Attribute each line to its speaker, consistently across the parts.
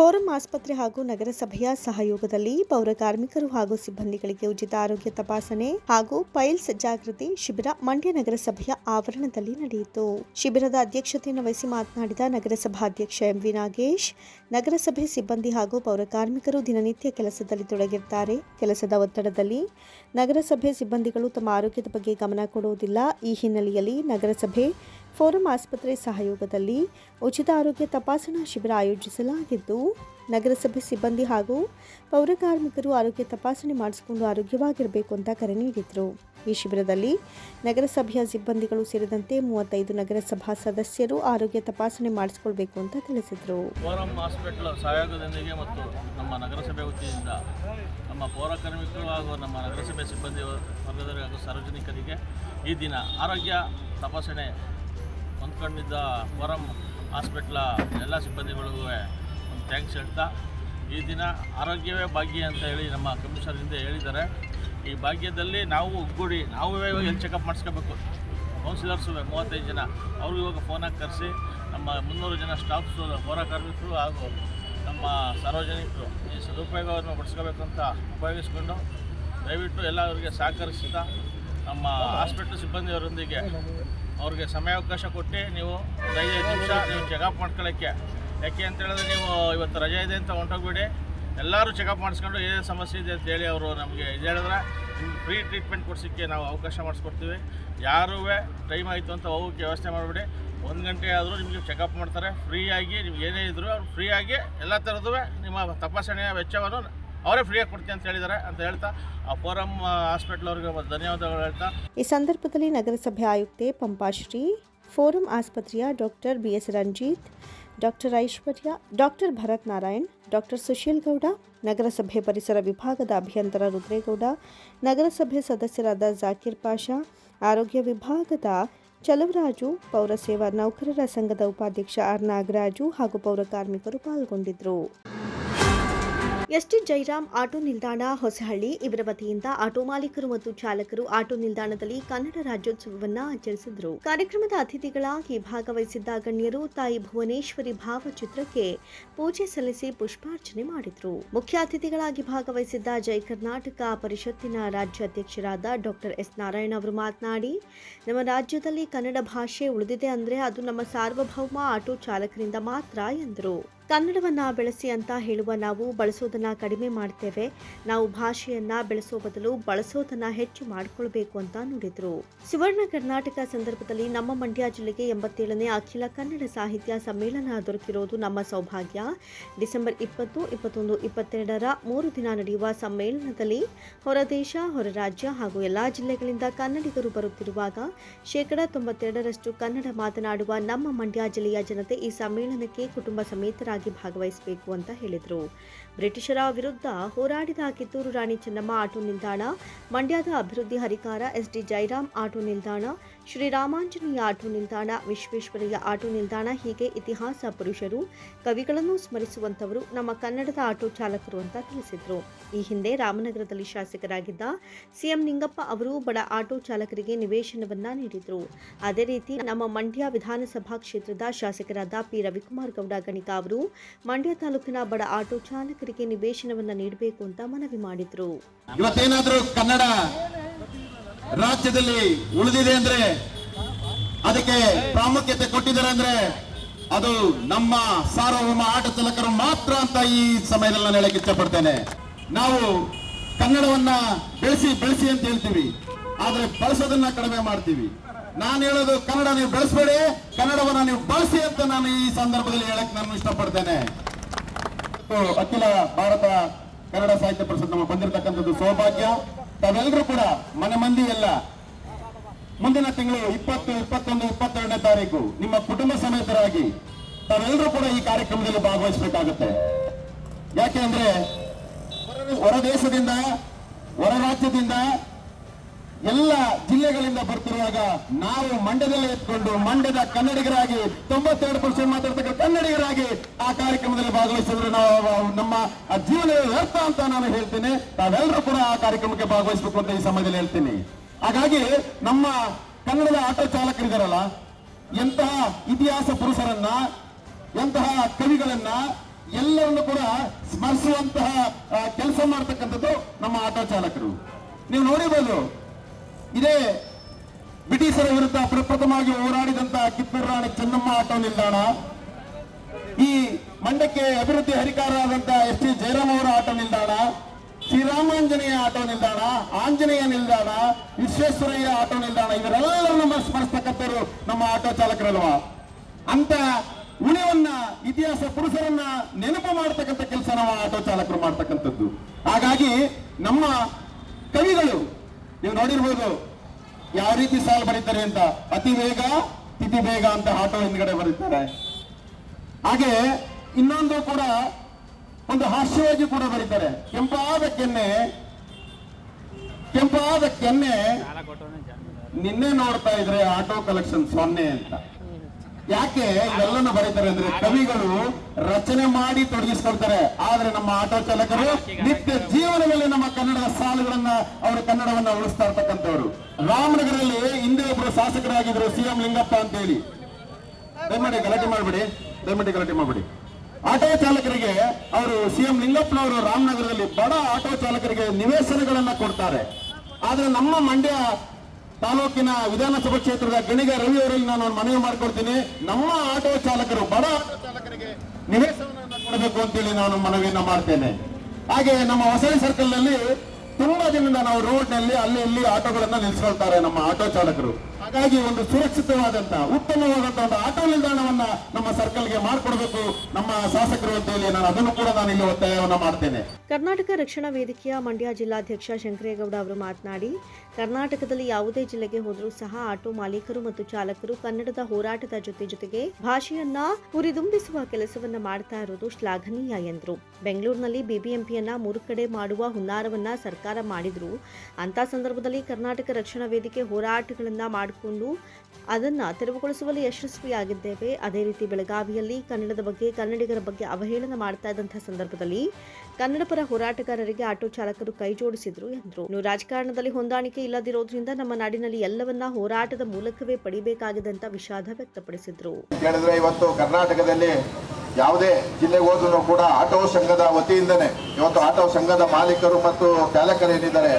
Speaker 1: Forum ಆಸ್ಪತ್ರೆ ಹಾಗೂ ನಗರಸಭೆಯ ಸಹಯೋಗದಲ್ಲಿ ಪೌರ ಕಾರ್ಮಿಕರು ಹಾಗೂ ಸಿಬ್ಬಂದಿಗಳಿಗೆ ಉಚಿತ ಆರೋಗ್ಯ ತಪಾಸಣೆ ಹಾಗೂ ಪೈಲ್ಸ್ ಜಾಗೃತಿ ಶಿಬಿರ ಮಂಡ್ಯ ನಗರಸಭೆಯ ಆವರಣದಲ್ಲಿ ನಡೆಯಿತು. ಶಿಬಿರದ ಅಧ್ಯಕ್ಷತೆಯನ್ನು ವಹಿಸಿ ಮಾತನಾಡಿದ ನಗರಸಭಾಧ್ಯಕ್ಷ ಎಂವಿ ನಾಗೇಶ್, ನಗರಸಭೆ ಸಿಬ್ಬಂದಿ ಹಾಗೂ ಪೌರ ಕಾರ್ಮಿಕರು ದಿನನಿತ್ಯ ಕೆಲಸದಲ್ಲಿ ತೊಡಗಿರುತ್ತಾರೆ ಕೆಲಸದ ಒತ್ತಡದಲ್ಲಿ ನಗರಸಭೆ ಸಿಬ್ಬಂದಿಗಳು ತಮ್ಮ ಆರೋಗ್ಯದ ಬಗ್ಗೆ ಗಮನ ಕೊಡುವುದಿಲ್ಲ. ಈ ಹಿನ್ನೆಲೆಯಲ್ಲಿ ನಗರಸಭೆ ಫೋರಂ ಆಸ್ಪತ್ರೆ ಸಹಯೋಗದಲ್ಲಿ ಉಚಿತ ಆರೋಗ್ಯ ತಪಾಸಣಾ ಶಿಬಿರ ಆಯೋಜಿಸಲಾಗಿದ್ದು, ನಗರಸಭೆ ಸಿಬ್ಬಂದಿ ಹಾಗೂ ಪೌರಕಾರ್ಮಿಕರು ಆರೋಗ್ಯ ತಪಾಸಣೆ ಮಾಡಿಸಿಕೊಂಡು ಆರೋಗ್ಯವಾಗಿರಬೇಕು ಅಂತ ಕರೆ ನೀಡಿದರು. ಈ ಶಿಬಿರದಲ್ಲಿ ನಗರಸಭೆಯ ಸಿಬ್ಬಂದಿಗಳು ಸೇರಿದಂತೆ ಮೂವತ್ತೈದು ನಗರಸಭಾ ಸದಸ್ಯರು ಆರೋಗ್ಯ ತಪಾಸಣೆ ಮಾಡಿಸಿಕೊಳ್ಬೇಕು ಅಂತ ತಿಳಿಸಿದರು.
Speaker 2: ಫೋರಂ ಹಾಸ್ಪಿಟಲ್ ಸಹಯೋಗದೊಂದಿಗೆ ಮತ್ತು ನಮ್ಮ ನಗರಸಭೆ ವತಿಯಿಂದ ನಮ್ಮ ಪೌರಕಾರ್ಮಿಕರು ಹಾಗೂ ನಮ್ಮ ನಗರಸಭೆ ಸಿಬ್ಬಂದಿ ಹಾಗೂ ಸಾರ್ವಜನಿಕರಿಗೆ ಈ ದಿನ ಆರೋಗ್ಯ ತಪಾಸಣೆ ಹೊಂದ್ಕೊಂಡಿದ್ದ ಫೋರಂ ಹಾಸ್ಪಿಟ್ಲ ಎಲ್ಲ ಸಿಬ್ಬಂದಿಗಳಿಗೂ ಒಂದು ಥ್ಯಾಂಕ್ಸ್ ಹೇಳ್ತಾ, ಈ ದಿನ ಆರೋಗ್ಯವೇ ಭಾಗ್ಯ ಅಂತ ಹೇಳಿ ನಮ್ಮ ಕಮಿಷನರ್ ಹಿಂದೆ ಹೇಳಿದ್ದಾರೆ. ಈ ಭಾಗ್ಯದಲ್ಲಿ ನಾವು ಒಗ್ಗೂಡಿ, ನಾವು ಇವಾಗ ಎಲ್ಲಿ ಚೆಕಪ್ ಮಾಡಿಸ್ಕೋಬೇಕು? ಕೌನ್ಸಿಲರ್ಸು ಮೂವತ್ತೈದು ಜನ. ಅವ್ರಿಗೆ ಇವಾಗ ಫೋನಾಗಿ ಕರೆಸಿ, ನಮ್ಮ ಮುನ್ನೂರು ಜನ ಸ್ಟಾಫ್ಸು ಪೌರ ಹಾಗೂ ನಮ್ಮ ಸಾರ್ವಜನಿಕರು, ಈ ಸದುಪಯೋಗವನ್ನು ಪಡಿಸ್ಕೋಬೇಕು ಅಂತ ಉಪಯೋಗಿಸ್ಕೊಂಡು ದಯವಿಟ್ಟು ಎಲ್ಲರಿಗೆ ಸಹಕರಿಸ್ತಾ ನಮ್ಮ ಹಾಸ್ಪಿಟ್ಲ್ ಸಿಬ್ಬಂದಿಯವರೊಂದಿಗೆ ಅವ್ರಿಗೆ ಸಮಯಾವಕಾಶ ಕೊಟ್ಟು ನೀವು ಐದೈದು ನಿಮಿಷ ನೀವು ಚೆಕಪ್ ಮಾಡ್ಕೊಳ್ಳೋಕ್ಕೆ. ಯಾಕೆ ಅಂತ ಹೇಳಿದ್ರೆ ನೀವು ಇವತ್ತು ರಜೆ ಇದೆ ಅಂತ ಹೊಂಟೋಗ್ಬಿಡಿ. ಎಲ್ಲರೂ ಚೆಕಪ್ ಮಾಡಿಸ್ಕೊಂಡು ಏನೇನು ಸಮಸ್ಯೆ ಇದೆ ಅಂತ ಹೇಳಿ ಅವರು ನಮಗೆ ಇದು ಹೇಳಿದ್ರೆ ಫ್ರೀ ಟ್ರೀಟ್ಮೆಂಟ್ ಕೊಡ್ಸೋಕ್ಕೆ ನಾವು ಅವಕಾಶ ಮಾಡಿಸ್ಕೊಡ್ತೀವಿ. ಯಾರೂ ಟೈಮ್ ಆಯಿತು ಅಂತ ಹೋಗೋಕ್ಕೆ ವ್ಯವಸ್ಥೆ ಮಾಡಿಬಿಡಿ. ಒಂದು ಗಂಟೆ ಆದರೂ ನಿಮಗೆ ಚೆಕಪ್ ಮಾಡ್ತಾರೆ. ಫ್ರೀಯಾಗಿ ನಿಮ್ಗೆ ಏನೇ ಇದ್ದರೂ ಅವ್ರು ಫ್ರೀಯಾಗಿ ಎಲ್ಲ ಥರದ್ದು ನಿಮ್ಮ ತಪಾಸಣೆಯ ವೆಚ್ಚವನ್ನು ಅವರೇ ಫ್ರೀಯಾಗಿ ಕೊಡ್ತೀನಿ ಅಂತ ಹೇಳಿದ್ದಾರೆ ಅಂತ ಹೇಳ್ತಾ, ಆ ಹಾಸ್ಪಿಟಲ್ ಅವ್ರಿಗೆ ಧನ್ಯವಾದಗಳು ಹೇಳ್ತಾ.
Speaker 1: ಈ ಸಂದರ್ಭದಲ್ಲಿ ನಗರಸಭೆ ಆಯುಕ್ತೆ ಪಂಪಾಶ್ರೀ, ಫೋರಂ ಆಸ್ಪತ್ರೆಯ doctor B S Ranjith, doctor Aishwarya, doctor Bharath Narayan, doctor Sushil Gowda, ನಗರಸಭೆ ಪರಿಸರ ವಿಭಾಗದ ಅಭಿಯಂತರ ರುದ್ರೇಗೌಡ, ನಗರಸಭೆ ಸದಸ್ಯರಾದ ಜಾಕಿರ್ ಪಾಷಾ, ಆರೋಗ್ಯ ವಿಭಾಗದ ಚಲವರಾಜು, ಪೌರ ಸೇವಾ ನೌಕರರ ಸಂಘದ ಉಪಾಧ್ಯಕ್ಷ ಆರ್ ನಾಗರಾಜು ಹಾಗೂ ಪೌರ ಕಾರ್ಮಿಕರು ಪಾಲ್ಗೊಂಡಿದ್ದರು. ಎಸ್ಟಿ ಜೈರಾಮ್ ಆಟೋ ನಿಲ್ದಾಣ, ಹೊಸಹಳ್ಳಿ. ಇವರ ವತಿಯಿಂದ ಆಟೋ ಮಾಲೀಕರು ಮತ್ತು ಚಾಲಕರು ಆಟೋ ನಿಲ್ದಾಣದಲ್ಲಿ ಕನ್ನಡ ರಾಜ್ಯೋತ್ಸವವನ್ನು ಆಚರಿಸಿದರು. ಕಾರ್ಯಕ್ರಮದ ಅತಿಥಿಗಳಾಗಿ ಭಾಗವಹಿಸಿದ್ದ ಗಣ್ಯರು ತಾಯಿ ಭುವನೇಶ್ವರಿ ಭಾವಚಿತ್ರಕ್ಕೆ ಪೂಜೆ ಸಲ್ಲಿಸಿ ಪುಷ್ಪಾರ್ಚನೆ ಮಾಡಿದರು. ಮುಖ್ಯ ಅತಿಥಿಗಳಾಗಿ ಭಾಗವಹಿಸಿದ್ದ ಜೈ ಕರ್ನಾಟಕ ಪರಿಷತ್ತಿನ ರಾಜ್ಯಾಧ್ಯಕ್ಷರಾದ ಡಾಕ್ಟರ್ ಎಸ್. ನಾರಾಯಣ ಅವರು ಮಾತನಾಡಿ, ನಮ್ಮ ರಾಜ್ಯದಲ್ಲಿ ಕನ್ನಡ ಭಾಷೆ ಉಳಿದಿದೆ ಅಂದರೆ ಅದು ನಮ್ಮ ಸಾರ್ವಭೌಮ ಆಟೋ ಚಾಲಕರಿಂದ ಮಾತ್ರ ಎಂದರು. ಕನ್ನಡವನ್ನ ಬೆಳೆಸಿ ಅಂತ ಹೇಳುವ ನಾವು ಬಳಸೋದನ್ನ ಕಡಿಮೆ ಮಾಡ್ತೇವೆ. ನಾವು ಭಾಷೆಯನ್ನ ಬೆಳೆಸೋ ಬದಲು ಬಳಸೋದನ್ನ ಹೆಚ್ಚು ಮಾಡಿಕೊಳ್ಬೇಕು ಅಂತ ನುಡಿದ್ರು. ಸುವರ್ಣ ಕರ್ನಾಟಕ ಸಂದರ್ಭದಲ್ಲಿ ನಮ್ಮ ಮಂಡ್ಯ ಜಿಲ್ಲೆಗೆ ಎಂಬತ್ತೇಳನೇ ಅಖಿಲ ಕನ್ನಡ ಸಾಹಿತ್ಯ ಸಮ್ಮೇಳನ ದೊರಕಿರೋದು ನಮ್ಮ ಸೌಭಾಗ್ಯ. ಡಿಸೆಂಬರ್ ಇಪ್ಪತ್ತು, ಇಪ್ಪತ್ತೊಂದು, ಇಪ್ಪತ್ತೆರಡರ ಮೂರು ದಿನ ನಡೆಯುವ ಸಮ್ಮೇಳನದಲ್ಲಿ ಹೊರದೇಶ ಹೊರ ರಾಜ್ಯ ಹಾಗೂ ಎಲ್ಲ ಜಿಲ್ಲೆಗಳಿಂದ ಕನ್ನಡಿಗರು ಬರುತ್ತಿರುವಾಗ ಶೇಕಡ ತೊಂಬತ್ತೆರಡರಷ್ಟು ಕನ್ನಡ ಮಾತನಾಡುವ ನಮ್ಮ ಮಂಡ್ಯ ಜಿಲ್ಲೆಯ ಜನತೆ ಈ ಸಮ್ಮೇಳನಕ್ಕೆ ಕುಟುಂಬ ಸಮೇತರಾಗಿ ಭಾಗವಹಿಸಬೇಕು ಅಂತ ಹೇಳಿದರು. ಬ್ರಿಟಿಷರ ವಿರುದ್ಧ ಹೋರಾಡಿದ ಕಿತ್ತೂರು ರಾಣಿ ಚೆನ್ನಮ್ಮ ಆಟೋ ನಿಲ್ದಾಣ, ಮಂಡ್ಯದ ಅಭಿವೃದ್ಧಿ ಹರಿಕಾರ ಎಸ್ ಡಿ ಜೈರಾಮ್ ಆಟೋ ನಿಲ್ದಾಣ ಶ್ರೀರಾಮಾಂಜನೇಯ ಆಟೋ ನಿಲ್ದಾಣ, ವಿಶ್ವೇಶ್ವರಯ್ಯ ಆಟೋ ನಿಲ್ದಾಣ ಹೀಗೆ ಇತಿಹಾಸ ಪುರುಷರು, ಕವಿಗಳನ್ನು ಸ್ಮರಿಸುವಂತವರು ನಮ್ಮ ಕನ್ನಡದ ಆಟೋ ಚಾಲಕರು ಅಂತ ತಿಳಿಸಿದರು. ಈ ಹಿಂದೆ ರಾಮನಗರದಲ್ಲಿ ಶಾಸಕರಾಗಿದ್ದ ಸಿಎಂ ನಿಂಗಪ್ಪ ಅವರು ಬಡ ಆಟೋ ಚಾಲಕರಿಗೆ ನಿವೇಶನವನ್ನ ನೀಡಿದರು. ಅದೇ ರೀತಿ ನಮ್ಮ ಮಂಡ್ಯ ವಿಧಾನಸಭಾ ಕ್ಷೇತ್ರದ ಶಾಸಕರಾದ ಪಿ. ರವಿಕುಮಾರ್ ಗೌಡ ಗಣಿಕ ಅವರು ಮಂಡ್ಯ ತಾಲೂಕಿನ ಬಡ ಆಟೋ ಚಾಲಕರಿಗೆ ನಿವೇಶನವನ್ನ ನೀಡಬೇಕು ಅಂತ ಮನವಿ ಮಾಡಿದ್ರು.
Speaker 3: ರಾಜ್ಯದಲ್ಲಿ ಉಳಿದಿದೆ ಅಂದ್ರೆ ಅದಕ್ಕೆ ಪ್ರಾಮುಖ್ಯತೆ ಕೊಟ್ಟಿದ್ದಾರೆ ಅಂದ್ರೆ ಅದು ನಮ್ಮ ಸಾರ್ವಭೌಮ ಆಟ ಚಾಲಕರು ಮಾತ್ರ ಅಂತ ಈ ಸಮಯದಲ್ಲಿ ನಾನು ಹೇಳಕ್ಕೆ ಇಷ್ಟಪಡ್ತೇನೆ. ನಾವು ಕನ್ನಡವನ್ನ ಬೆಳೆಸಿ ಬೆಳೆಸಿ ಅಂತ ಹೇಳ್ತೀವಿ. ಆದ್ರೆ ಬಳಸೋದನ್ನ ಕಡಿಮೆ ಮಾಡ್ತೀವಿ. ನಾನು ಹೇಳೋದು ಕನ್ನಡ ನೀವು ಬೆಳೆಸ್ಬೇಡಿ, ಕನ್ನಡವನ್ನ ನೀವು ಬಳಸಿ ಅಂತ ನಾನು ಈ ಸಂದರ್ಭದಲ್ಲಿ ಹೇಳಕ್ ನಾನು ಇಷ್ಟಪಡ್ತೇನೆ. ಅಖಿಲ ಭಾರತ ಕನ್ನಡ ಸಾಹಿತ್ಯ ಪರಿಷತ್ ನಮ್ಮ ಬಂದಿರತಕ್ಕಂಥದ್ದು ಸೌಭಾಗ್ಯ. ತಾವೆಲ್ಲರೂ ಕೂಡ ಮನೆ ಮಂದಿ ಎಲ್ಲ, ಮುಂದಿನ ತಿಂಗಳು ಇಪ್ಪತ್ತು, ಇಪ್ಪತ್ತೊಂದು, ಇಪ್ಪತ್ತೆರಡನೇ ತಾರೀಕು ನಿಮ್ಮ ಕುಟುಂಬ ಸಮೇತರಾಗಿ ತಾವೆಲ್ಲರೂ ಕೂಡ ಈ ಕಾರ್ಯಕ್ರಮದಲ್ಲಿ ಭಾಗವಹಿಸಬೇಕಾಗುತ್ತೆ. ಯಾಕೆ ಅಂದ್ರೆ ಹೊರ- ದೇಶದಿಂದ, ಹೊರ ರಾಜ್ಯದಿಂದ ಎಲ್ಲ ಜಿಲ್ಲೆಗಳಿಂದ ಬರ್ತಿರುವಾಗ ನಾವು ಮಂಡ್ಯದಲ್ಲೇ ಎತ್ಕೊಂಡು ಮಂಡ್ಯದ ಕನ್ನಡಿಗರಾಗಿ ತೊಂಬತ್ತೆರಡು ಪರ್ಸೆಂಟ್ ಮಾತಾಡ್ತಕ್ಕ ಕನ್ನಡಿಗರಾಗಿ ಆ ಕಾರ್ಯಕ್ರಮದಲ್ಲಿ ಭಾಗವಹಿಸಿದ್ರೆ ನಾವು ನಮ್ಮ ಜೀವನ ವ್ಯರ್ಥ ಅಂತ ನಾನು ಹೇಳ್ತೇನೆ. ತಾವೆಲ್ಲರೂ ಕೂಡ ಆ ಕಾರ್ಯಕ್ರಮಕ್ಕೆ ಭಾಗವಹಿಸಬೇಕು ಅಂತ ಈ ಸಮಯದಲ್ಲಿ ಹೇಳ್ತೀನಿ. ಹಾಗಾಗಿ ನಮ್ಮ ಕನ್ನಡದ ಆಟೋ ಚಾಲಕರಿದಾರಲ್ಲ, ಎಂತಹ ಇತಿಹಾಸ ಪುರುಷರನ್ನ, ಎಂತಹ ಕವಿಗಳನ್ನ ಎಲ್ಲವನ್ನು ಕೂಡ ಸ್ಮರಿಸುವಂತಹ ಕೆಲಸ ಮಾಡ್ತಕ್ಕಂಥದ್ದು ನಮ್ಮ ಆಟೋ ಚಾಲಕರು. ನೀವು ನೋಡಿರ್ಬೋದು ಇದೇ ಬ್ರಿಟಿಷರ ವಿರುದ್ಧ ಪ್ರಪ್ರಥಮವಾಗಿ ಹೋರಾಡಿದಂತಹ ಕಿತ್ತೂರು ರಾಣಿ ಚೆನ್ನಮ್ಮ ಆಟೋ ನಿಲ್ದಾಣ. ಈ ಮಂಡ್ಯಕ್ಕೆ ಅಭಿವೃದ್ಧಿ ಹರಿಕಾರ ಆದಂತಹ ಎಸ್ ಟಿ ಜಯರಾಮ್ ಅವರ ಆಟೋ ನಿಲ್ದಾಣ, ಶ್ರೀರಾಮಾಂಜನೇಯ ಆಟೋ ನಿಲ್ದಾಣ, ಆಂಜನೇಯ ನಿಲ್ದಾಣ, ವಿಶ್ವೇಶ್ವರಯ್ಯ ಆಟೋ ನಿಲ್ದಾಣ, ಇವರೆಲ್ಲರನ್ನು ಸ್ಮರಿಸ್ತಕ್ಕಂಥವ್ರು ನಮ್ಮ ಆಟೋ ಚಾಲಕರಲ್ವಾ? ಅಂತ ಉಳಿವನ್ನ ಇತಿಹಾಸ ಪುರುಷರನ್ನ ನೆನಪು ಮಾಡತಕ್ಕಂಥ ಕೆಲಸ ನಮ್ಮ ಆಟೋ ಚಾಲಕರು ಮಾಡ್ತಕ್ಕಂಥದ್ದು. ಹಾಗಾಗಿ ನಮ್ಮ ಕವಿಗಳು ನೀವು ನೋಡಿರ್ಬೋದು ಯಾವ ರೀತಿ ಸಾಲು ಬರೀತಾರೆ ಅಂತ. ಅತಿ ವೇಗ ತಿಥಿ ಬೇಗ ಅಂತ ಆಟೋ ಹಿಂದ್ಗಡೆ ಬರೀತಾರೆ. ಹಾಗೆ ಇನ್ನೊಂದು ಕೂಡ ಒಂದು ಹಾಸ್ಯವಾಗಿ ಕೂಡ ಬರೀತಾರೆ. ಕೆಂಪಾದ ಕೆನ್ನೆ ಕೆಂಪಾದ ಕೆನ್ನೆ. ನಿನ್ನೆ ನೋಡ್ತಾ ಇದ್ರೆ ಆಟೋ ಕಲೆಕ್ಷನ್ ಸೊನ್ನೆ ಅಂತ. ಯಾಕೆ ಇವೆಲ್ಲನ ಬರೀತಾರೆ ಅಂದ್ರೆ ಕವಿಗಳು ರಚನೆ ಮಾಡಿ ತೊಡಗಿಸ್ಕೊಳ್ತಾರೆ ಆದ್ರೆ ನಮ್ಮ ಆಟೋ ಚಾಲಕರು ನಿತ್ಯ ಜೀವನದಲ್ಲಿ ನಮ್ಮ ಕನ್ನಡದ ಸಾಲುಗಳನ್ನ ಅವರು ಕನ್ನಡವನ್ನ ಉಳಿಸ್ತಾ ಇರ್ತಕ್ಕಂಥವ್ರು. ರಾಮನಗರಲ್ಲಿ ಹಿಂದೆ ಒಬ್ರು ಶಾಸಕರಾಗಿದ್ರು ಸಿಎಂ ಲಿಂಗಪ್ಪ ಅಂತ ಹೇಳಿ ದಯಮಾಡಿ ಗಲಾಟೆ ಮಾಡಬೇಡಿ, ದಯಮಾಡಿ ಗಲಾಟೆ ಮಾಡಬೇಡಿ. ಆಟೋ ಚಾಲಕರಿಗೆ ಅವರು ಸಿಎಂ ಲಿಂಗಪ್ಪನವರು ರಾಮನಗರದಲ್ಲಿ ಬಡ ಆಟೋ ಚಾಲಕರಿಗೆ ನಿವೇಶನಗಳನ್ನ ಕೊಡ್ತಾರೆ. ಆದ್ರೆ ನಮ್ಮ ಮಂಡ್ಯ ತಾಲೂಕಿನ ವಿಧಾನಸಭಾ ಕ್ಷೇತ್ರದ ಗಣಿಗ ರವಿ ಅವರಲ್ಲಿ ನಾನು ಮನವಿ ಮಾಡ್ಕೊಡ್ತೀನಿ ನಮ್ಮ ಆಟೋ ಚಾಲಕರು, ಬಡ ಆಟೋ ಚಾಲಕರಿಗೆ ನಿವೇಶನವನ್ನು ಕೊಡಬೇಕು ಅಂತೇಳಿ ನಾನು ಮನವಿಯನ್ನ ಮಾಡ್ತೇನೆ. ಹಾಗೆ ನಮ್ಮ ಹೊಸಳಿ ಸರ್ಕಲ್ನಲ್ಲಿ ತುಂಬಾ ದಿನದಿಂದ ನಾವು ರೋಡ್ನಲ್ಲಿ ಅಲ್ಲಿ ಇಲ್ಲಿ ಆಟೋಗಳನ್ನ ನಿಲ್ಲಿಸ್ಕೊಳ್ತಾರೆ ನಮ್ಮ ಆಟೋ ಚಾಲಕರು. ಹಾಗಾಗಿ ಒಂದು ಸುರಕ್ಷಿತವಾದಂತಹ ಉತ್ತಮವಾದಂತಹ ಒಂದು ಆಟೋ ನಿಲ್ದಾಣವನ್ನ ನಮ್ಮ ಸರ್ಕಲ್ಗೆ ಮಾಡಿಕೊಡ್ಬೇಕು ನಮ್ಮ ಶಾಸಕರು ಅಂತ ಹೇಳಿ ನಾನು ಅದನ್ನು ಕೂಡ ನಾನು ಇಲ್ಲಿ ಒತ್ತಾಯವನ್ನ ಮಾಡ್ತೇನೆ.
Speaker 1: ಕರ್ನಾಟಕ ರಕ್ಷಣಾ ವೇದಿಕೆಯ ಮಂಡ್ಯ ಜಿಲ್ಲಾಧ್ಯಕ್ಷ ಶಂಕರೇಗೌಡ ಅವರು ಮಾತನಾಡಿ ಕರ್ನಾಟಕದಲ್ಲಿ ಯಾವುದೇ ಜಿಲ್ಲೆಗೆ ಹೋದರೂ ಸಹ ಆಟೋ ಮಾಲೀಕರು ಮತ್ತು ಚಾಲಕರು ಕನ್ನಡದ ಹೋರಾಟದ ಜೊತೆ ಜೊತೆಗೆ ಭಾಷೆಯನ್ನ ಹುರಿದುಂಬಿಸುವ ಕೆಲಸವನ್ನ ಮಾಡ್ತಾ ಇರೋದು ಶ್ಲಾಘನೀಯ ಎಂದರು. ಬೆಂಗಳೂರಿನಲ್ಲಿ ಬಿಬಿಎಂಪಿಯನ್ನ ಮೂರು ಕಡೆ ಮಾಡುವ ಹುನ್ನಾರವನ್ನ ಸರ್ಕಾರ ಮಾಡಿದ್ರು. ಅಂತ ಸಂದರ್ಭದಲ್ಲಿ ಕರ್ನಾಟಕ ರಕ್ಷಣಾ ವೇದಿಕೆ ಹೋರಾಟಗಳನ್ನ ಮಾಡಿಕೊಂಡು ಅದನ್ನ ತೆರವುಗೊಳಿಸುವಲ್ಲಿ ಯಶಸ್ವಿಯಾಗಿದ್ದೇವೆ. ಅದೇ ರೀತಿ ಬೆಳಗಾವಿಯಲ್ಲಿ ಕನ್ನಡದ ಬಗ್ಗೆ, ಕನ್ನಡಿಗರ ಬಗ್ಗೆ ಅವಹೇಳನ ಮಾಡ್ತಾ ಇದ್ದಂತಹ ಸಂದರ್ಭದಲ್ಲಿ ಕನ್ನಡ ಪರ ಹೋರಾಟಗಾರರಿಗೆ ಆಟೋ ಚಾಲಕರು ಕೈ ಜೋಡಿಸಿದ್ರು ಎಂದರು. ಇನ್ನು ರಾಜಕಾರಣದಲ್ಲಿ ಹೊಂದಾಣಿಕೆ ಇಲ್ಲದಿರೋದ್ರಿಂದ ನಮ್ಮ ನಾಡಿನಲ್ಲಿ ಎಲ್ಲವನ್ನ ಹೋರಾಟದ ಮೂಲಕವೇ ಪಡಿಬೇಕಾಗಿದೆ ಅಂತ ವಿಷಾದ ವ್ಯಕ್ತಪಡಿಸಿದ್ರು.
Speaker 4: ಇವತ್ತು ಕರ್ನಾಟಕದಲ್ಲಿ ಯಾವುದೇ ಜಿಲ್ಲೆಗೆ ಹೋದ್ರು ಕೂಡ ಆಟೋ ಸಂಘದ ವತಿಯಿಂದನೇ ಇವತ್ತು ಆಟೋ ಸಂಘದ ಮಾಲೀಕರು ಮತ್ತು ಚಾಲಕರು ಏನಿದ್ದಾರೆ,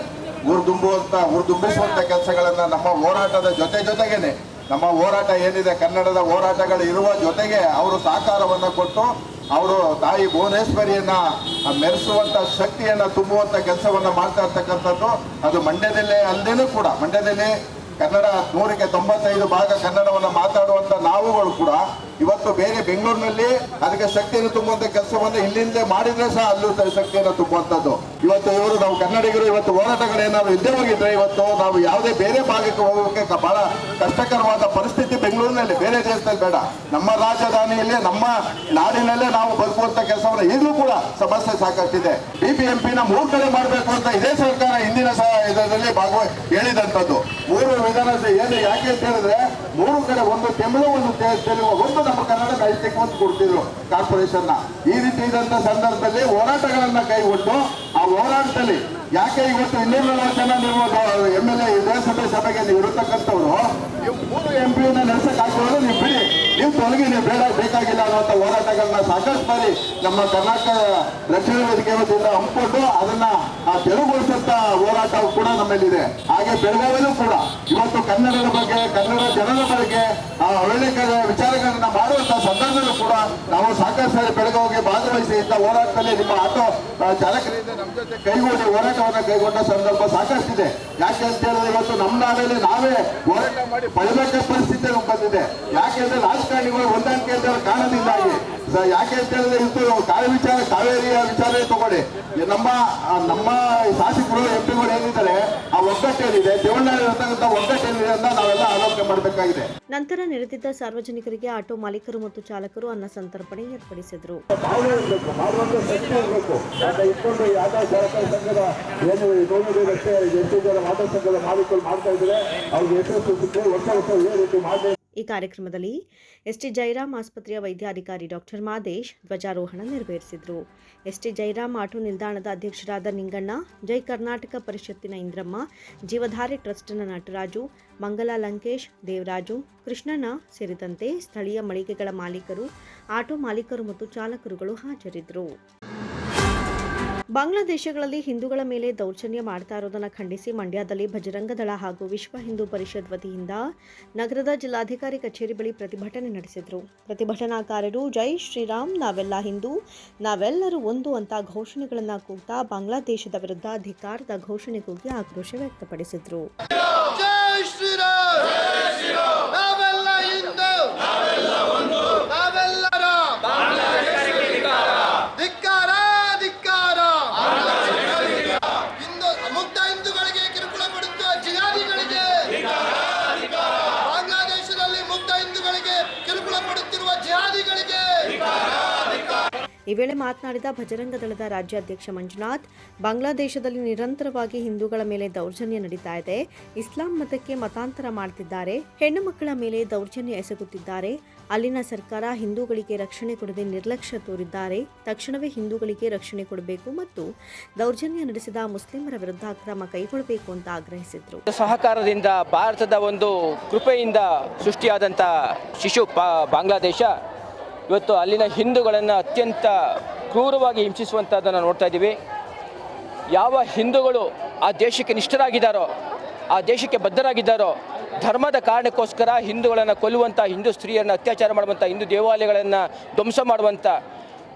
Speaker 4: ಊರು ತುಂಬುವಂತ ಊರು ತುಂಬಿಸುವಂತ ಕೆಲಸಗಳನ್ನ ನಮ್ಮ ಹೋರಾಟದ ಜೊತೆ ಜೊತೆಗೇನೆ ನಮ್ಮ ಹೋರಾಟ ಏನಿದೆ, ಕನ್ನಡದ ಹೋರಾಟಗಳು ಇರುವ ಜೊತೆಗೆ ಅವರು ಸಹಕಾರವನ್ನು ಕೊಟ್ಟು ಅವರು ತಾಯಿ ಭುವನೇಶ್ವರಿಯನ್ನ ಮೆರೆಸುವಂತ ಶಕ್ತಿಯನ್ನ ತುಂಬುವಂತ ಕೆಲಸವನ್ನ ಮಾಡ್ತಾ ಇರ್ತಕ್ಕಂಥದ್ದು ಅದು ಮಂಡ್ಯದಲ್ಲೇ ಅಲ್ಲದೇನೂ ಕೂಡ, ಮಂಡ್ಯದಲ್ಲಿ ಕನ್ನಡ ನೂರಕ್ಕೆ ತೊಂಬತ್ತೈದು ಭಾಗ ಕನ್ನಡವನ್ನು ಮಾತಾಡುವಂತ ನಾವುಗಳು ಕೂಡ ಇವತ್ತು ಬೇರೆ ಬೆಂಗಳೂರಿನಲ್ಲಿ ಅದಕ್ಕೆ ಶಕ್ತಿಯನ್ನು ತುಂಬುವಂತ ಕೆಲಸವನ್ನು ಇಲ್ಲಿಂದ ಮಾಡಿದ್ರೆ ಸಹ ಅಲ್ಲೂ ಶಕ್ತಿಯನ್ನು ತುಂಬುವಂತದ್ದು ಇವತ್ತು ಇವರು ನಾವು ಕನ್ನಡಿಗರು, ಇವತ್ತು ಹೋರಾಟಗಳು ಏನಾದ್ರು ಇದ್ದೇ ಹೋಗಿದ್ರೆ ಇವತ್ತು ನಾವು ಯಾವುದೇ ಬೇರೆ ಭಾಗಕ್ಕೆ ಹೋಗೋಕೆ ಬಹಳ ಕಷ್ಟಕರವಾದ ಪರಿಸ್ಥಿತಿ ಬೆಂಗಳೂರಿನಲ್ಲಿ, ಬೇರೆ ದೇಶದಲ್ಲಿ ಬೇಡ. ನಮ್ಮ ರಾಜಧಾನಿಯಲ್ಲಿ, ನಮ್ಮ ನಾಡಿನಲ್ಲೇ ನಾವು ಬದುಕುವಂತ ಕೆಲಸವನ್ನು ಈಗಲೂ ಕೂಡ ಸಮಸ್ಯೆ ಸಾಕಷ್ಟಿದೆ. ಬಿಬಿಎಂಪಿನ ಮೂರು ಕಡೆ ಮಾಡಬೇಕು ಅಂತ ಇದೇ ಸರ್ಕಾರ ಹಿಂದಿನ ಇದರಲ್ಲಿ ಭಾಗವ ಹೇಳಿದಂಥದ್ದು. ಮೂರು ವಿಧಾನಸಭೆ ಏನು ಯಾಕೆ ಅಂತ ಹೇಳಿದ್ರೆ, ಮೂರು ಕಡೆ ಒಂದು ತಮಿಳು ಒಂದು ತೆಲುಗು ಒಂದು ನಮ್ಮ ಕನ್ನಡ ಸಾಹಿತ್ಯಕ್ಕೆ ಒಂದು ಕೊಡ್ತಿದ್ರು ಕಾರ್ಪೊರೇಷನ್ನ. ಈ ರೀತಿ ಇದ್ದಂತ ಸಂದರ್ಭದಲ್ಲಿ ಹೋರಾಟಗಳನ್ನ ಕೈಗೊಟ್ಟು ಆ ಹೋರಾಟದಲ್ಲಿ ಯಾಕೆ ಇವತ್ತು ಇನ್ನೂರ ಜನ ನೀವು? ಎಂ ಎಲ್ ಎ ವಿಧಾನಸಭೆ ಸಭೆಗೆ ನೀವು ಇರತಕ್ಕಂಥವ್ರು, ನೀವು ಮೂರು ಎಂ ಪಿ ನಡೆಸಕ್ ಹಾಕಿರೋದು ನೀವು ಬಿಡಿ. ನೀವು ತೊಲಗಿ, ನೀವು ಬೇಡ, ಬೇಕಾಗಿಲ್ಲ ಅನ್ನುವಂಥ ಹೋರಾಟಗಳನ್ನ ಸಾಕಷ್ಟು ಬಾರಿ ನಮ್ಮ ಕರ್ನಾಟಕ ರಕ್ಷಣಾ ವೇದಿಕೆ ವತಿಯಿಂದ ಹಮ್ಮಿಕೊಂಡು ಅದನ್ನ ಆ ತೆರವುಗೊಳಿಸುವಂತ ಹೋರಾಟ ಕೂಡ ನಮ್ಮಲ್ಲಿದೆ. ಹಾಗೆ ಬೆಳಗಾವಿಯಲ್ಲೂ ಕೂಡ. ಇವತ್ತು ಕನ್ನಡದ ಬಗ್ಗೆ, ಕನ್ನಡ ಜನರ ಬಗ್ಗೆ ಆ ಒಳ್ಳೆ ವಿಚಾರಗಳನ್ನ ಮಾಡುವಂತಹ ಸಂದರ್ಭದಲ್ಲೂ ಕೂಡ ನಾವು ಸಾಕಷ್ಟು ಸಾರಿ ಬೆಳಗಾವಿಗೆ ಭಾಗವಹಿಸಿ ಇಂಥ ಹೋರಾಟದಲ್ಲಿ ನಿಮ್ಮ ಆಟೋ ಚಾಲಕರಿಂದ ನಮ್ಮ ಜೊತೆ ಕೈಗೂಡಿ ಹೋರಾಟವನ್ನ ಕೈಗೊಂಡ ಸಂದರ್ಭ ಸಾಕಷ್ಟಿದೆ. ಯಾಕೆ ಅಂತ ಹೇಳಿದ್ರೆ ಇವತ್ತು ನಮ್ಮ ನಾಡಲ್ಲಿ ನಾವೇ ಹೋರಾಟ ಮಾಡಿ ಪಡಬೇಕಾದ ಪರಿಸ್ಥಿತಿ ಬಂದಿದೆ. ಯಾಕೆ ಅಂದ್ರೆ ರಾಜಕಾರಣಿಗಳು ಹೊಂದಾಣಿಕೆ ಅಂತ ಕಾರಣದಿಂದಾಗಿ. ಯಾಕೆ ಅಂತ ಹೇಳಿದ್ರೆ ಇದು ಕಾವೇರಿ ವಿಚಾರ ಕಾವೇರಿಯ ವಿಚಾರ ತಗೊಳ್ಳಿ. ನಮ್ಮ ನಮ್ಮ ಶಾಸಕರು ಎಂ ಪಿಗಳು ಏನಿದ್ದಾರೆ ಆ ಒಗ್ಗಟ್ಟೇನಿದೆ ದೇವಣ್ಣಲ್ಲಿ ಇರತಕ್ಕಂಥ ಒಗ್ಗಟ್ಟೇನಿದೆ ಅಂತ ನಾವೆಲ್ಲ ಆಲೋಚನೆ ಮಾಡಬೇಕಾಗಿದೆ.
Speaker 1: ನಂತರ ನೆರೆದಿದ್ದ ಸಾರ್ವಜನಿಕರಿಗೆ ಆಟೋ ಮಾಲೀಕರು ಮತ್ತು ಚಾಲಕರು ಅನ್ನ ಸಂತರ್ಪಣೆ ಏರ್ಪಡಿಸಿದರು.
Speaker 4: ಇಟ್ಕೊಂಡು ಆಟೋ ಸಂಘದ ಏನು ನೋಡಿದ್ರೆ ರಸ್ತೆ ಎಷ್ಟು ಜನ ಆಟೋ ಸಂಘದ ಮಾಲೀಕರು ಮಾಡ್ತಾ ಅವ್ರಿಗೆ ಹೆಸರು
Speaker 1: ಈ ಕಾರ್ಯಕ್ರಮದಲ್ಲಿ ಎಸ್ಟಿ ಜೈರಾಮ್ ಆಸ್ಪತ್ರೆಯ ವೈದ್ಯಾಧಿಕಾರಿ ಡಾಕ್ಟರ್ ಮಾದೇಶ್ ಧ್ವಜಾರೋಹಣ ನೆರವೇರಿಸಿದರು. ಎಸ್ಟಿ ಜೈರಾಮ್ ಆಟೋ ನಿಲ್ದಾಣದ ಅಧ್ಯಕ್ಷರಾದ ನಿಂಗಣ್ಣ, ಜೈ ಕರ್ನಾಟಕ ಪರಿಷತ್ತಿನ ಇಂದ್ರಮ್ಮ, ಜೀವಧಾರೆ ಟ್ರಸ್ಟ್ನ ನಟರಾಜು, ಮಂಗಲ ಲಂಕೇಶ್, ದೇವರಾಜು, ಕೃಷ್ಣಣ್ಣ ಸೇರಿದಂತೆ ಸ್ಥಳೀಯ ಮಳಿಗೆಗಳ ಮಾಲೀಕರು, ಆಟೋ ಮಾಲೀಕರು ಮತ್ತು ಚಾಲಕರುಗಳು ಹಾಜರಿದ್ದರು. ಬಾಂಗ್ಲಾದೇಶಗಳಲ್ಲಿ ಹಿಂದೂಗಳ ಮೇಲೆ ದೌರ್ಜನ್ಯ ಮಾಡ್ತಾ ಇರೋದನ್ನು ಖಂಡಿಸಿ ಮಂಡ್ಯದಲ್ಲಿ ಭಜರಂಗದಳ ಹಾಗೂ ವಿಶ್ವ ಹಿಂದೂ ಪರಿಷತ್ ವತಿಯಿಂದ ನಗರದ ಜಿಲ್ಲಾಧಿಕಾರಿ ಕಚೇರಿ ಬಳಿ ಪ್ರತಿಭಟನೆ ನಡೆಸಿದರು. ಪ್ರತಿಭಟನಾಕಾರರು, ಜೈ ಶ್ರೀರಾಮ್, ನಾವೆಲ್ಲ ಹಿಂದೂ, ನಾವೆಲ್ಲರೂ ಒಂದು ಅಂತ ಘೋಷಣೆಗಳನ್ನು ಕೂಗ್ತಾ ಬಾಂಗ್ಲಾದೇಶದ ವಿರುದ್ಧ ಅಧಿಕಾರದ ಘೋಷಣೆ ಕೂಗಿ ಆಕ್ರೋಶ ವ್ಯಕ್ತಪಡಿಸಿದರು. ಈ ವೇಳೆ ಮಾತನಾಡಿದ ಭಜರಂಗ ದಳದ ರಾಜ್ಯಾಧ್ಯಕ್ಷ ಮಂಜುನಾಥ್, ಬಾಂಗ್ಲಾದೇಶದಲ್ಲಿ ನಿರಂತರವಾಗಿ ಹಿಂದೂಗಳ ಮೇಲೆ ದೌರ್ಜನ್ಯ ನಡೀತಾ ಇದೆ, ಇಸ್ಲಾಂ ಮತಕ್ಕೆ ಮತಾಂತರ ಮಾಡ್ತಿದ್ದಾರೆ, ಹೆಣ್ಣು ಮಕ್ಕಳ ಮೇಲೆ ದೌರ್ಜನ್ಯ ಎಸಗುತ್ತಿದ್ದಾರೆ, ಅಲ್ಲಿನ ಸರ್ಕಾರ ಹಿಂದೂಗಳಿಗೆ ರಕ್ಷಣೆ ಕೊಡದೆ ನಿರ್ಲಕ್ಷ್ಯ ತೋರಿದ್ದಾರೆ, ತಕ್ಷಣವೇ ಹಿಂದೂಗಳಿಗೆ ರಕ್ಷಣೆ ಕೊಡಬೇಕು ಮತ್ತು ದೌರ್ಜನ್ಯ ನಡೆಸಿದ ಮುಸ್ಲಿಮರ ವಿರುದ್ಧ ಕ್ರಮ ಕೈಗೊಳ್ಳಬೇಕು ಅಂತ ಆಗ್ರಹಿಸಿದರು.
Speaker 5: ಸಹಕಾರದಿಂದ ಭಾರತದ ಒಂದು ಕೃಪೆಯಿಂದ ಸೃಷ್ಟಿಯಾದಂಥ ಶಿಶು ಬಾಂಗ್ಲಾದೇಶ ಇವತ್ತು ಅಲ್ಲಿನ ಹಿಂದೂಗಳನ್ನು ಅತ್ಯಂತ ಕ್ರೂರವಾಗಿ ಹಿಂಸಿಸುವಂಥದ್ದನ್ನು ನೋಡ್ತಾ ಇದ್ದೀವಿ ಯಾವ ಹಿಂದೂಗಳು ಆ ದೇಶಕ್ಕೆ ನಿಷ್ಠರಾಗಿದ್ದಾರೋ, ಆ ದೇಶಕ್ಕೆ ಬದ್ಧರಾಗಿದ್ದಾರೋ, ಧರ್ಮದ ಕಾರಣಕ್ಕೋಸ್ಕರ ಹಿಂದೂಗಳನ್ನು ಕೊಲ್ಲುವಂಥ ಹಿಂದೂ ಸ್ತ್ರೀಯರನ್ನು ಅತ್ಯಾಚಾರ ಮಾಡುವಂಥ ಹಿಂದೂ ದೇವಾಲಯಗಳನ್ನು ಧ್ವಂಸ ಮಾಡುವಂಥ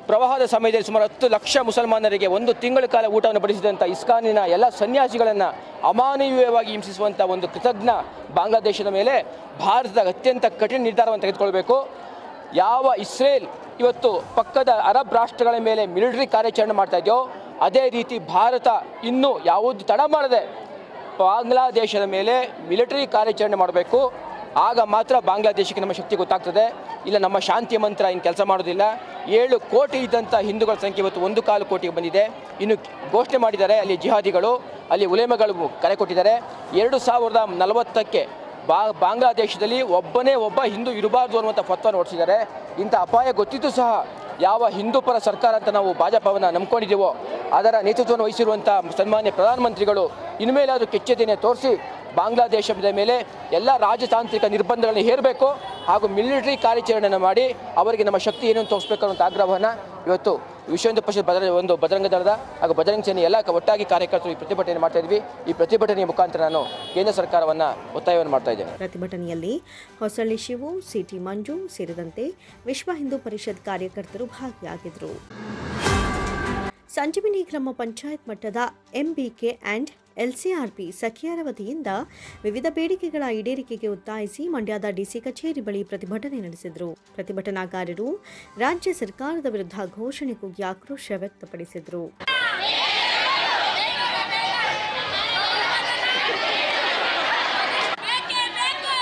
Speaker 5: ಪ್ರವಾಹದ ಸಮಯದಲ್ಲಿ ಸುಮಾರು ಹತ್ತು ಲಕ್ಷ ಮುಸಲ್ಮಾನರಿಗೆ ಒಂದು ತಿಂಗಳ ಕಾಲ ಊಟವನ್ನು ಬಡಿಸಿದಂಥ ಇಸ್ಕಾನಿನ ಎಲ್ಲ ಸನ್ಯಾಸಿಗಳನ್ನು ಅಮಾನವೀಯವಾಗಿ ಹಿಂಸಿಸುವಂಥ ಒಂದು ಕೃತಜ್ಞ ಬಾಂಗ್ಲಾದೇಶದ ಮೇಲೆ ಭಾರತದ ಅತ್ಯಂತ ಕಠಿಣ ನಿರ್ಧಾರವನ್ನು ತೆಗೆದುಕೊಳ್ಬೇಕು. ಯಾವ ಇಸ್ರೇಲ್ ಇವತ್ತು ಪಕ್ಕದ ಅರಬ್ ರಾಷ್ಟ್ರಗಳ ಮೇಲೆ ಮಿಲಿಟರಿ ಕಾರ್ಯಾಚರಣೆ ಮಾಡ್ತಾ ಇದೆಯೋ, ಅದೇ ರೀತಿ ಭಾರತ ಇನ್ನೂ ಯಾವುದು ತಡ ಮಾಡದೆ ಬಾಂಗ್ಲಾದೇಶದ ಮೇಲೆ ಮಿಲಿಟರಿ ಕಾರ್ಯಾಚರಣೆ ಮಾಡಬೇಕು. ಆಗ ಮಾತ್ರ ಬಾಂಗ್ಲಾದೇಶಕ್ಕೆ ನಮ್ಮ ಶಕ್ತಿ ಗೊತ್ತಾಗ್ತದೆ. ಇಲ್ಲ, ನಮ್ಮ ಶಾಂತಿ ಮಂತ್ರ ಇನ್ನು ಕೆಲಸ ಮಾಡೋದಿಲ್ಲ. ಏಳು ಕೋಟಿ ಇದ್ದಂಥ ಹಿಂದೂಗಳ ಸಂಖ್ಯೆ ಇವತ್ತು ಒಂದು ಕಾಲು ಕೋಟಿಗೆ ಬಂದಿದೆ. ಇನ್ನು ಘೋಷಣೆ ಮಾಡಿದ್ದಾರೆ ಅಲ್ಲಿ ಜಿಹಾದಿಗಳು, ಅಲ್ಲಿ ಉಲೇಮಗಳು ಕರೆ ಕೊಟ್ಟಿದ್ದಾರೆ. ಎರಡು ಸಾವಿರದ ನಲವತ್ತಕ್ಕೆ ಬಾ ಬಾಂಗ್ಲಾದೇಶದಲ್ಲಿ ಒಬ್ಬನೇ ಒಬ್ಬ ಹಿಂದೂ ಇರಬಾರ್ದು ಅನ್ನುವಂಥ ಫತ್ವ ಹೊರಡಿಸಿದ್ದಾರೆ ಇಂಥ ಅಪಾಯ ಗೊತ್ತಿದ್ದು ಸಹ ಯಾವ ಹಿಂದೂ ಪರ ಸರ್ಕಾರ ಅಂತ ನಾವು ಭಾಜಪವನ್ನು ನಂಬ್ಕೊಂಡಿದ್ದೀವೋ, ಅದರ ನೇತೃತ್ವವನ್ನು ವಹಿಸಿರುವಂಥ ಸನ್ಮಾನ್ಯ ಪ್ರಧಾನಮಂತ್ರಿಗಳು ಇನ್ಮೇಲಾದರೂ ಕೆಚ್ಚೆದೆಯನ್ನು ತೋರಿಸಿ ಬಾಂಗ್ಲಾದೇಶದ ಮೇಲೆ ಎಲ್ಲ ರಾಜತಾಂತ್ರಿಕ ನಿರ್ಬಂಧಗಳನ್ನು ಹೇರಬೇಕು ಹಾಗೂ ಮಿಲಿಟರಿ ಕಾರ್ಯಾಚರಣೆಯನ್ನು ಮಾಡಿ ಅವರಿಗೆ ನಮ್ಮ ಶಕ್ತಿ ಏನನ್ನು ತೋರಿಸ್ಬೇಕು ಅನ್ನೋಂಥ ಆಗ್ರಹವನ್ನು ಇವತ್ತು ವಿಶ್ವ ಪರಿಷತ್ ಬದ ಒಂದು ಬಜರಂಗ ದಳದ ಹಾಗೂ ಬಜರಂಗ ಸೇನೆ ಎಲ್ಲ ಒಟ್ಟಾಗಿ ಕಾರ್ಯಕರ್ತರು ಈ ಪ್ರತಿಭಟನೆ ಮಾಡ್ತಾ ಇದ್ವಿ. ಈ ಪ್ರತಿಭಟನೆಯ ಮುಖಾಂತರ ನಾನು ಕೇಂದ್ರ ಸರ್ಕಾರವನ್ನು ಒತ್ತಾಯವನ್ನು ಮಾಡ್ತಾ ಇದ್ದೇನೆ.
Speaker 1: ಪ್ರತಿಭಟನೆಯಲ್ಲಿ ಹೊಸಳ್ಳಿ ಶಿವು, ಸಿಟಿ ಮಂಜು ಸೇರಿದಂತೆ ವಿಶ್ವ ಹಿಂದೂ ಪರಿಷತ್ ಕಾರ್ಯಕರ್ತರು ಭಾಗಿಯಾಗಿದ್ದರು. ಸಂಜೀವಿನಿ ಗ್ರಾಮ ಪಂಚಾಯತ್ ಮಟ್ಟದ ಎಂಬಿಕೆ ಆ್ಯಂಡ್ ಎಲ್ಸಿಆರ್ಪಿ ಸಖಿಯರ ವತಿಯಿಂದ ವಿವಿಧ ಬೇಡಿಕೆಗಳ ಈಡೇರಿಕೆಗೆ ಒತ್ತಾಯಿಸಿ ಮಂಡ್ಯದ ಡಿಸಿ ಕಚೇರಿ ಬಳಿ ಪ್ರತಿಭಟನೆ ನಡೆಸಿದರು. ಪ್ರತಿಭಟನಾಕಾರರು ರಾಜ್ಯ ಸರ್ಕಾರದ ವಿರುದ್ಧ ಘೋಷಣೆ ಕೂಗಿ ಆಕ್ರೋಶ ವ್ಯಕ್ತಪಡಿಸಿದರು
Speaker 6: ಬೇಕೇ ಬೇಕು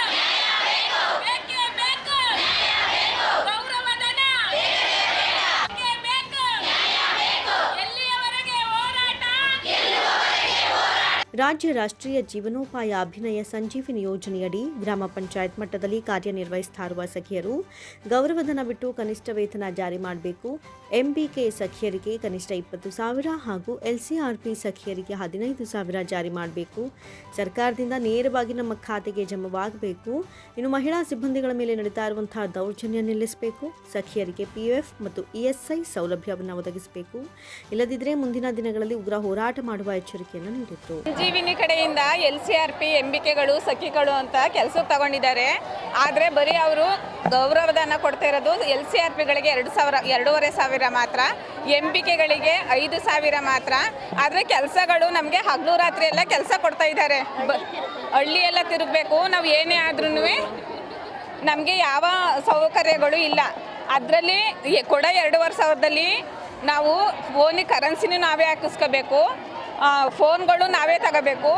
Speaker 6: ಬೇಕೇ ಬೇಕು ಗೌರವಧನ ಬೇಕೇ ಬೇಕು ಎಲ್ಲಿಯವರೆಗೆ ಹೋರಾಟ
Speaker 1: ರಾಜ್ಯ ರಾಷ್ಟ್ರೀಯ ಜೀವನೋಪಾಯ ಅಭಿನಯ ಸಂಜೀವಿನಿ ಯೋಜನೆಯಡಿ ಗ್ರಾಮ ಪಂಚಾಯತ್ ಮಟ್ಟದಲ್ಲಿ ಕಾರ್ಯನಿರ್ವಹಿಸ್ತಾ ಇರುವ ಸಖಿಯರು ಗೌರವಧನ ಬಿಟ್ಟು ಕನಿಷ್ಠ ವೇತನ ಜಾರಿ ಮಾಡಬೇಕು. ಎಂಬಿಕೆ ಸಖಿಯರಿಗೆ ಕನಿಷ್ಠ ಇಪ್ಪತ್ತು ಸಾವಿರ ಹಾಗೂ ಎಲ್ಸಿಆರ್ಪಿ ಸಖಿಯರಿಗೆ ಹದಿನೈದು ಸಾವಿರ ಜಾರಿ ಮಾಡಬೇಕು. ಸರ್ಕಾರದಿಂದ ನೇರವಾಗಿ ನಮ್ಮ ಖಾತೆಗೆ ಜಮವಾಗಬೇಕು. ಇನ್ನು ಮಹಿಳಾ ಸಿಬ್ಬಂದಿಗಳ ಮೇಲೆ ನಡೀತಾ ಇರುವಂತಹ ದೌರ್ಜನ್ಯ ನಿಲ್ಲಿಸಬೇಕು. ಸಖಿಯರಿಗೆ ಪಿಎಫ್ ಮತ್ತು ಇಎಸ್ಐ ಸೌಲಭ್ಯವನ್ನು ಒದಗಿಸಬೇಕು. ಇಲ್ಲದಿದ್ದರೆ ಮುಂದಿನ ದಿನಗಳಲ್ಲಿ ಉಗ್ರ ಹೋರಾಟ ಮಾಡುವ ಎಚ್ಚರಿಕೆಯನ್ನು ನೀಡಿದರು
Speaker 7: ಸಂಜೀವಿನಿ ಕಡೆಯಿಂದ ಎಲ್ ಸಿ ಆರ್ ಪಿ ಎಂಬಿಕೆಗಳು, ಸಖಿಗಳು ಅಂತ ಕೆಲಸಕ್ಕೆ ತಗೊಂಡಿದ್ದಾರೆ. ಆದರೆ ಬರೀ ಅವರು ಗೌರವಧನ ಕೊಡ್ತಾ ಇರೋದು ಎಲ್ ಸಿ ಆರ್ ಪಿಗಳಿಗೆ ಎರಡು ಸಾವಿರ, ಎರಡೂವರೆ ಸಾವಿರ ಮಾತ್ರ. ಎಂಬಿಕೆಗಳಿಗೆ ಐದು ಸಾವಿರ ಮಾತ್ರ. ಆದರೆ ಕೆಲಸಗಳು ನಮಗೆ ಹಗಲು ರಾತ್ರಿ ಎಲ್ಲ ಕೆಲಸ ಕೊಡ್ತಾ ಇದ್ದಾರೆ. ಬ ಹಳ್ಳಿಯೆಲ್ಲ ತಿರುಗಬೇಕು, ನಾವು ಏನೇ ಆದ್ರೂ ನಮಗೆ ಯಾವ ಸೌಕರ್ಯಗಳು ಇಲ್ಲ. ಅದರಲ್ಲಿ ಕೂಡ ಎರಡೂವರೆ ಸಾವಿರದಲ್ಲಿ ನಾವು ಓನಿ ಕರೆನ್ಸಿನೂ ನಾವೇ ಹಾಕಿಸ್ಕೋಬೇಕು. ಫೋನ್ಗಳು ನಾವೇ ತಗೋಬೇಕು.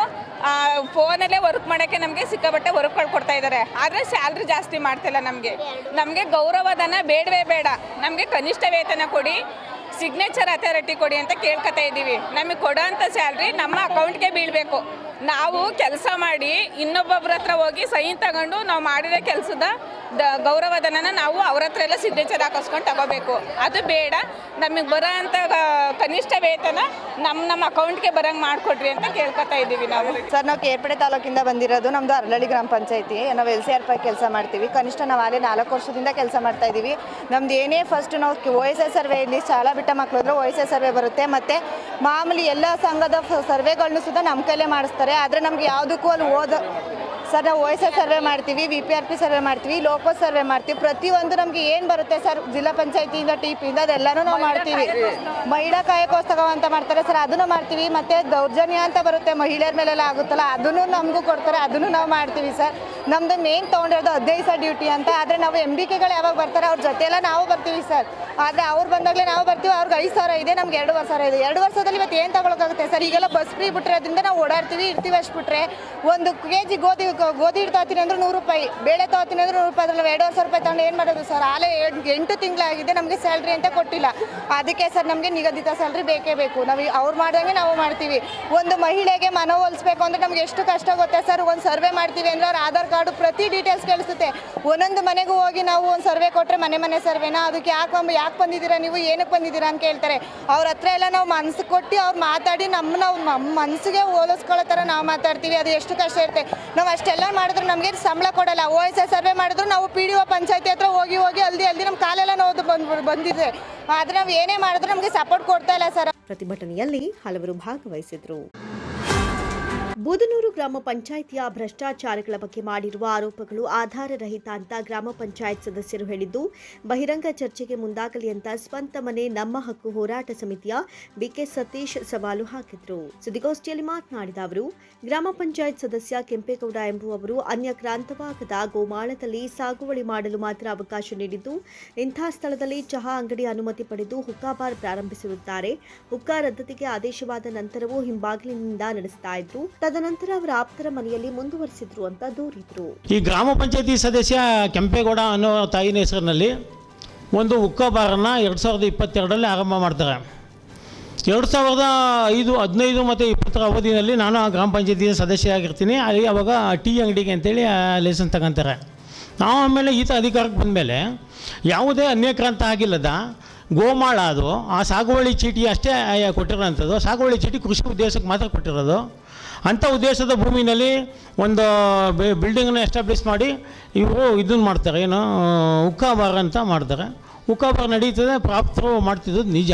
Speaker 7: ಫೋನಲ್ಲೇ ವರ್ಕ್ ಮಾಡೋಕ್ಕೆ ನಮಗೆ ಸಿಕ್ಕಾಬಟ್ಟೆ ವರ್ಕ್ಗಳು ಕೊಡ್ತಾ ಇದ್ದಾರೆ. ಆದರೆ ಸ್ಯಾಲ್ರಿ ಜಾಸ್ತಿ ಮಾಡ್ತಿಲ್ಲ ನಮಗೆ. ನಮಗೆ ಗೌರವಧನ ಬೇಡವೇ ಬೇಡ. ನಮಗೆ ಕನಿಷ್ಠ ವೇತನ ಕೊಡಿ. ಸಿಗ್ನೇಚರ್ ಅಥಾರಿಟಿ ಕೊಡಿ ಅಂತ ಕೇಳ್ಕೊತಾ ಇದ್ದೀವಿ. ನಮಗೆ ಕೊಡೋಂಥ ಸ್ಯಾಲ್ರಿ ನಮ್ಮ ಅಕೌಂಟ್ಗೆ ಬೀಳಬೇಕು. ನಾವು ಕೆಲಸ ಮಾಡಿ ಇನ್ನೊಬ್ಬೊಬ್ರ ಹತ್ರ ಹೋಗಿ ಸೈನ್ ತಗೊಂಡು ನಾವು ಮಾಡಿರೋ ಕೆಲಸದ ದ ಗೌರವಧನನ ನಾವು ಅವ್ರ ಹತ್ರ ಎಲ್ಲ ಸಿಗ್ನೇಚರ್ ಹಾಕಿಸ್ಕೊಂಡು ತಗೋಬೇಕು. ಅದು ಬೇಡ. ನಮಗೆ ಬರೋ ಅಂಥ ಕನಿಷ್ಠ ವೇತನ ನಮ್ಮ ನಮ್ಮ ಅಕೌಂಟ್ಗೆ ಬರಂಗೆ ಮಾಡಿಕೊಡ್ರಿ ಅಂತ ಕೇಳ್ಕೊತಾ ಇದ್ದೀವಿ ನಾವು.
Speaker 8: ಸರ್, ನಾವು ಕೇರ್ಪಡೆ ತಾಲೂಕಿಂದ ಬಂದಿರೋದು ನಮ್ಮದು ಅರಳಳ್ಳಿ ಗ್ರಾಮ ಪಂಚಾಯತಿ. ನಾವು ಎಲ್ ಸಿ ಆರ್ ಪೈ ಕೆಲಸ ಮಾಡ್ತೀವಿ. ಕನಿಷ್ಠ ನಾವು ಅಲ್ಲೇ ನಾಲ್ಕು ವರ್ಷದಿಂದ ಕೆಲಸ ಮಾಡ್ತಾ ಇದ್ದೀವಿ ನಮ್ದು ಏನೇ ಫಸ್ಟ್ ನಾವು ಓ ಎಸ್ ಎಸ್ ಸರ್ವೆಯಲ್ಲಿ ಶಾಲಾ ಬಿಟ್ಟ ಮಕ್ಕಳು ಓ ಎಸ್ ಎಸ್ ಸರ್ವೆ ಬರುತ್ತೆ. ಮತ್ತು ಮಾಮೂಲಿ ಎಲ್ಲ ಸಂಘದ ಸರ್ವೆಗಳನ್ನು ಸುದ ನಮ್ಮ ಕೈಲೇ ಮಾಡಿಸ್ತಾರೆ ಆದರೆ ನಮ್ಗೆ ಯಾವುದಕ್ಕೂ ಅಲ್ಲಿ ಓದ ಸರ್ ನಾವು ಎಸ್ ಸರ್ವೆ ಮಾಡ್ತೀವಿ V P R P survey ಮಾಡ್ತೀವಿ ಲೋಕೋ ಸರ್ವೆ ಮಾಡ್ತೀವಿ. ಪ್ರತಿಯೊಂದು ನಮಗೆ ಏನು ಬರುತ್ತೆ ಸರ್ ಜಿಲ್ಲಾ ಪಂಚಾಯತಿಯಿಂದ ಟಿ ಪಿಯಿಂದ ಅದೆಲ್ಲನೂ ನಾವು ಮಾಡ್ತೀವಿ. ಮಹಿಳಾ ಕಾಯಕೋತ್ಸವ ಅಂತ ಮಾಡ್ತಾರೆ ಸರ್ ಅದನ್ನು ಮಾಡ್ತೀವಿ. ಮತ್ತು ದೌರ್ಜನ್ಯ ಅಂತ ಬರುತ್ತೆ ಮಹಿಳೆಯರ ಮೇಲೆಲ್ಲ ಆಗುತ್ತಲ್ಲ ಅದನ್ನು ನಮಗೂ ಕೊಡ್ತಾರೆ ಅದನ್ನು ನಾವು ಮಾಡ್ತೀವಿ ಸರ್. ನಮ್ಮದು ಮೇನ್ ತೊಗೊಂಡಿರೋದು ಹದಿನೈದು ಸರ್ ಡ್ಯೂಟಿ ಅಂತ ಆದರೆ ನಾವು ಎಂ ಬಿ ಕೆಗಳು ಯಾವಾಗ ಬರ್ತಾರೆ ಅವ್ರ ಜೊತೆಲ್ಲ ನಾವು ಬರ್ತೀವಿ ಸರ್. ಆದರೆ ಅವ್ರು ಬಂದಾಗಲೇ ನಾವು ಬರ್ತೀವಿ, ಅವ್ರಿಗೆ ಐದು ಸಾವಿರ ಇದೆ, ನಮ್ಗೆ ಎರಡು ಸಾವಿರ ಇದೆ. ಎರಡು ವರ್ಷದಲ್ಲಿ ಇವತ್ತು ಏನು ತಗೊಳಕ್ಕಾಗುತ್ತೆ ಸರ್? ಈಗೆಲ್ಲ ಬಸ್ ಫ್ರೀ ಬಿಟ್ಟರೆ ಅದರಿಂದ ನಾವು ಓಡಾಡ್ತೀವಿ, ಇರ್ತೀವಿ ಅಷ್ಟು ಬಿಟ್ಟರೆ ಒಂದು ಕೆ ಜಿ ಗೋಧಿ ಗೋಧಿ ಹಿಟ್ಟು ಅಂದ್ರೆ ನೂರು ರೂಪಾಯಿ, ಬೇಳೆ ತಗೋತೀನಿ ಅಂದ್ರೆ ನೂರು ರೂಪಾಯಿ, ಅದ್ರಲ್ಲಿ ಎರಡು ಸಾವಿರ ರೂಪಾಯಿ ತಗೊಂಡು ಏನು ಮಾಡೋದು ಸರ್? ಆಲೇ ಎಂಟು ತಿಂಗಳಾಗಿದೆ, ನಮಗೆ ಸ್ಯಾಲ್ರಿ ಅಂತ ಕೊಟ್ಟಿಲ್ಲ. ಅದಕ್ಕೆ ಸರ್ ನಮಗೆ ನಿಗದಿತ ಸ್ಯಾಲ್ರಿ ಬೇಕೇ ಬೇಕು. ನಾವು ಅವ್ರು ಮಾಡ್ದಂಗೆ ನಾವು ಮಾಡ್ತೀವಿ. ಒಂದು ಮಹಿಳೆಗೆ ಮನವೊಲಿಸ್ಬೇಕು ಅಂದ್ರೆ ನಮ್ಗೆ ಎಷ್ಟು ಕಷ್ಟ ಗೊತ್ತೆ ಸರ್? ಒಂದು ಸರ್ವೆ ಮಾಡ್ತೀವಿ ಅಂದ್ರೆ ಅವ್ರ ಆಧಾರ್ ಕಾರ್ಡು ಪ್ರತಿ ಡೀಟೇಲ್ಸ್ ಕೇಳಿಸುತ್ತೆ. ಒಂದೊಂದು ಮನೆಗೂ ಹೋಗಿ ನಾವು ಒಂದು ಸರ್ವೆ ಕೊಟ್ಟರೆ ಮನೆ ಮನೆ ಸರ್ವೆನ ಅದಕ್ಕೆ ಯಾಕೆ ಯಾಕೆ ಬಂದಿದ್ದೀರಾ? ನೀವು ಏನಕ್ಕೆ ಬಂದಿದ್ದೀರಾ ಅಂತ ಕೇಳ್ತಾರೆ. ಅವ್ರ ಹತ್ರ ಎಲ್ಲ ನಾವು ಮನಸ್ಸು ಕೊಟ್ಟು ಅವ್ರು ಮಾತಾಡಿ ನಮ್ಮ ನಾವು ಮನಸ್ಸಿಗೆ ಹೋಲಿಸ್ಕೊಳ್ಳೋ ಥರ ನಾವು ಮಾತಾಡ್ತೀವಿ. ಅದು ಎಷ್ಟು ಕಷ್ಟ ಇರುತ್ತೆ. ನಾವು ಅಷ್ಟೆಲ್ಲ ಮಾಡಿದ್ರು ನಮಗೆ ಸಂಬಳ ಕೊಡಲ್ಲ. ಓ ಎಸ್ ಎಸ್ ಸರ್ವೆ ಮಾಡಿದ್ರು ನಾವು ಪಿ ಡಿ ಒ ಪಂಚಾಯತಿ ಹತ್ರ ಹೋಗಿ ಹೋಗಿ ಅಲ್ದಿ ಅಲ್ದಿ ನಮ್ಮ ಕಾಲೆಲ್ಲ ನೋವು ಬಂದು ಬಂದಿದೆ. ಆದರೆ ನಾವು ಏನೇ ಮಾಡಿದ್ರು ನಮಗೆ ಸಪೋರ್ಟ್ ಕೊಡ್ತಾ ಇಲ್ಲ ಸರ್.
Speaker 1: ಪ್ರತಿಭಟನೆಯಲ್ಲಿ ಹಲವರು ಭಾಗವಹಿಸಿದ್ರು. ಬೂದನೂರು ಗ್ರಾಮ ಪಂಚಾಯಿತಿಯ ಭ್ರಷ್ಟಾಚಾರಗಳ ಬಗ್ಗೆ ಮಾಡಿರುವ ಆರೋಪಗಳು ಆಧಾರರಹಿತ ಅಂತ ಗ್ರಾಮ ಪಂಚಾಯತ್ ಸದಸ್ಯರು ಹೇಳಿದ್ದು, ಬಹಿರಂಗ ಚರ್ಚೆಗೆ ಮುಂದಾಗಲಿ ಅಂತ ಸ್ವಂತ ಮನೆ, ನಮ್ಮ ಹಕ್ಕು ಹೋರಾಟ ಸಮಿತಿಯ ಬಿಕೆ ಸತೀಶ್ ಸವಾಲು ಹಾಕಿದ್ರು. ಸುದ್ದಿಗೋಷ್ಠಿಯಲ್ಲಿ ಮಾತನಾಡಿದ ಅವರು, ಗ್ರಾಮ ಪಂಚಾಯತ್ ಸದಸ್ಯ ಕೆಂಪೇಗೌಡ ಎಂಬುವವರು ಅನ್ಯ ಕ್ರಾಂತವಾಗದ ಗೋಮಾಳದಲ್ಲಿ ಸಾಗುವಳಿ ಮಾಡಲು ಮಾತ್ರ ಅವಕಾಶ ನೀಡಿದ್ದು, ಇಂಥ ಸ್ಥಳದಲ್ಲಿ ಚಹಾ ಅಂಗಡಿ ಅನುಮತಿ ಪಡೆದು ಹುಕ್ಕಾ ಬಾರ್ ಪ್ರಾರಂಭಿಸಿರುತ್ತಾರೆ. ಹುಕ್ಕಾ ರದ್ದತಿಗೆ ಆದೇಶವಾದ ನಂತರವೂ ಹಿಂಬಾಗಿಲಿನಿಂದ ನಡೆಸ್ತಾ ಇದ್ರು ತದನಂತರ ಅವರ ಆಪ್ತರ ಮನೆಯಲ್ಲಿ ಮುಂದುವರಿಸಿದ್ರು ಅಂತ ದೂರಿದ್ರು.
Speaker 9: ಈ ಗ್ರಾಮ ಪಂಚಾಯತಿ ಸದಸ್ಯ ಕೆಂಪೇಗೌಡ ಅನ್ನೋ ತಾಯಿನ ಹೆಸರಿನಲ್ಲಿ ಒಂದು ಉಕ್ಕ ಬಾರನ್ನು ಎರಡು ಸಾವಿರದ ಇಪ್ಪತ್ತೆರಡರಲ್ಲಿ ಆರಂಭ ಮಾಡ್ತಾರೆ. ಎರಡು ಸಾವಿರದ ಐದು, ಹದಿನೈದು ಮತ್ತು ಇಪ್ಪತ್ತರ ಅವಧಿಯಲ್ಲಿ ನಾನು ಆ ಗ್ರಾಮ ಪಂಚಾಯತಿಯ ಸದಸ್ಯ ಆಗಿರ್ತೀನಿ ಅಲ್ಲಿ ಅವಾಗ ಟೀ ಅಂಗಡಿಗೆ ಅಂತೇಳಿ ಲೈಸೆನ್ಸ್ ತಗೊಂತಾರೆ. ನಾವು ಆಮೇಲೆ ಈತ ಅಧಿಕಾರಕ್ಕೆ ಬಂದಮೇಲೆ ಯಾವುದೇ ಅನ್ಯಕ್ರಾಂತ ಆಗಿಲ್ಲದ ಗೋಮಾಳ ಅದು, ಆ ಸಾಗುವಳಿ ಚೀಟಿ ಅಷ್ಟೇ ಕೊಟ್ಟಿರೋಂಥದ್ದು. ಸಾಗುವಳಿ ಚೀಟಿ ಕೃಷಿ ಉದ್ದೇಶಕ್ಕೆ ಮಾತ್ರ ಕೊಟ್ಟಿರೋದು. ಅಂಥ ಉದ್ದೇಶದ ಭೂಮಿನಲ್ಲಿ ಒಂದು ಬಿಲ್ಡಿಂಗನ್ನು ಎಸ್ಟಾಬ್ಲಿಷ್ ಮಾಡಿ ಇವರು ಇದನ್ನು ಮಾಡ್ತಾರೆ, ಏನು ಉಕ್ಕಾಬಾರ ಅಂತ ಮಾಡ್ತಾರೆ. ಉಕ್ಕಾಬಾರ ನಡೀತದೆ ಪ್ರಾಪ್ತರು ಮಾಡ್ತಿದ್ದು ನಿಜ.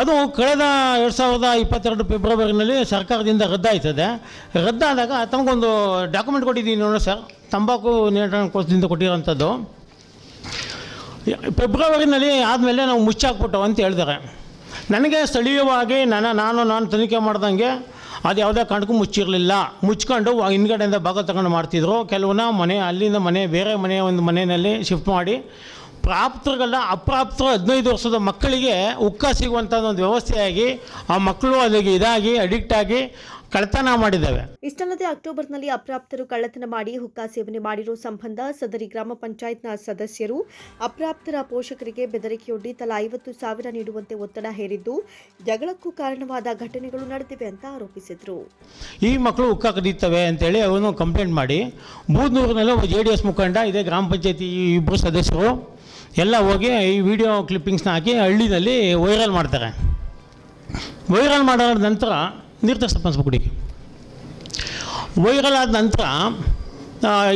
Speaker 9: ಅದು ಕಳೆದ ಎರಡು ಸಾವಿರದ ಇಪ್ಪತ್ತೆರಡು ಫೆಬ್ರವರಿನಲ್ಲಿ ಸರ್ಕಾರದಿಂದ ರದ್ದಾಯ್ತದೆ. ರದ್ದಾದಾಗ ತಮಗೊಂದು ಡಾಕ್ಯುಮೆಂಟ್ ಕೊಟ್ಟಿದ್ದೀನಿ ನೋಡಿ ಸರ್, ತಂಬಾಕು ನಿಯಂತ್ರಣ ಕೋಶದಿಂದ ಕೊಟ್ಟಿರೋಂಥದ್ದು. ಫೆಬ್ರವರಿನಲ್ಲಿ ಆದಮೇಲೆ ನಾವು ಮುಚ್ಚಾಕ್ಬಿಟ್ಟು ಅಂತ ಹೇಳ್ತಾರೆ. ನನಗೆ ಸ್ಥಳೀಯವಾಗಿ ನನ್ನ, ನಾನು ನಾನು ತನಿಖೆ ಮಾಡ್ದಂಗೆ ಅದು ಯಾವುದೇ ಕಾರಣಕ್ಕೂ ಮುಚ್ಚಿರಲಿಲ್ಲ. ಮುಚ್ಕೊಂಡು ಹಿಂದ್ಗಡೆಯಿಂದ ಭಾಗ ತಗೊಂಡು ಮಾಡ್ತಿದ್ರು. ಕೆಲವನ್ನ ಮನೆ, ಅಲ್ಲಿಂದ ಮನೆ, ಬೇರೆ ಮನೆ, ಒಂದು ಮನೆಯಲ್ಲಿ ಶಿಫ್ಟ್ ಮಾಡಿ. ಪ್ರಾಪ್ತರಿಗೆಲ್ಲ ಅಪ್ರಾಪ್ತರು ಹದಿನೈದು ವರ್ಷದ ಮಕ್ಕಳಿಗೆ ಉಕ್ಕ ಸಿಗುವಂಥದ್ದು ಒಂದು ವ್ಯವಸ್ಥೆಯಾಗಿ ಆ ಮಕ್ಕಳು ಅಲ್ಲಿಗೆ ಇದಾಗಿ ಅಡಿಕ್ಟ್ ಮಾಡಿದ್ದೇವೆ ಮಾಡಿದ್ದಾವೆ.
Speaker 1: ಇಷ್ಟಲ್ಲದೆ ಅಕ್ಟೋಬರ್ನಲ್ಲಿ ಅಪ್ರಾಪ್ತರು ಕಳ್ಳತನ ಮಾಡಿ ಹುಕ್ಕಾ ಸೇವನೆ ಮಾಡಿರೋ ಸಂಬಂಧ ಸದರಿ ಗ್ರಾಮ ಪಂಚಾಯತ್ನ ಸದಸ್ಯರು ಅಪ್ರಾಪ್ತರ ಪೋಷಕರಿಗೆ ಬೆದರಿಕೆಯೊಡ್ಡಿ ತಲಾ ಐವತ್ತು ಸಾವಿರ ನೀಡುವಂತೆ ಒತ್ತಡ ಹೇರಿದ್ದು ಜಗಳಕ್ಕೂ ಕಾರಣವಾದ ಘಟನೆಗಳು ನಡೆದಿವೆ ಅಂತ ಆರೋಪಿಸಿದ್ರು.
Speaker 9: ಈ ಮಕ್ಕಳು ಹುಕ್ಕಾ ಕದೀತವೆ ಅಂತೇಳಿ ಅವನು ಕಂಪ್ಲೇಂಟ್ ಮಾಡಿ ಬೂದ್ನೂರಿನಲ್ಲಿ ಒಬ್ಬ ಜೆ ಡಿ ಎಸ್ ಮುಖಂಡ ಇದೇ ಗ್ರಾಮ ಪಂಚಾಯತಿ ಇಬ್ಬರು ಸದಸ್ಯರು ಎಲ್ಲ ಹೋಗಿ ಈ ವಿಡಿಯೋ ಕ್ಲಿಪ್ಪಿಂಗ್ಸ್ನ ಹಾಕಿ ಹಳ್ಳಿನಲ್ಲಿ ವೈರಲ್ ಮಾಡ್ತಾರೆ. ವೈರಲ್ ಮಾಡಿದ ನಂತರ ನೀರ್ತ ಕುಡಿಗೆ. ವೈರಲ್ ಆದ ನಂತರ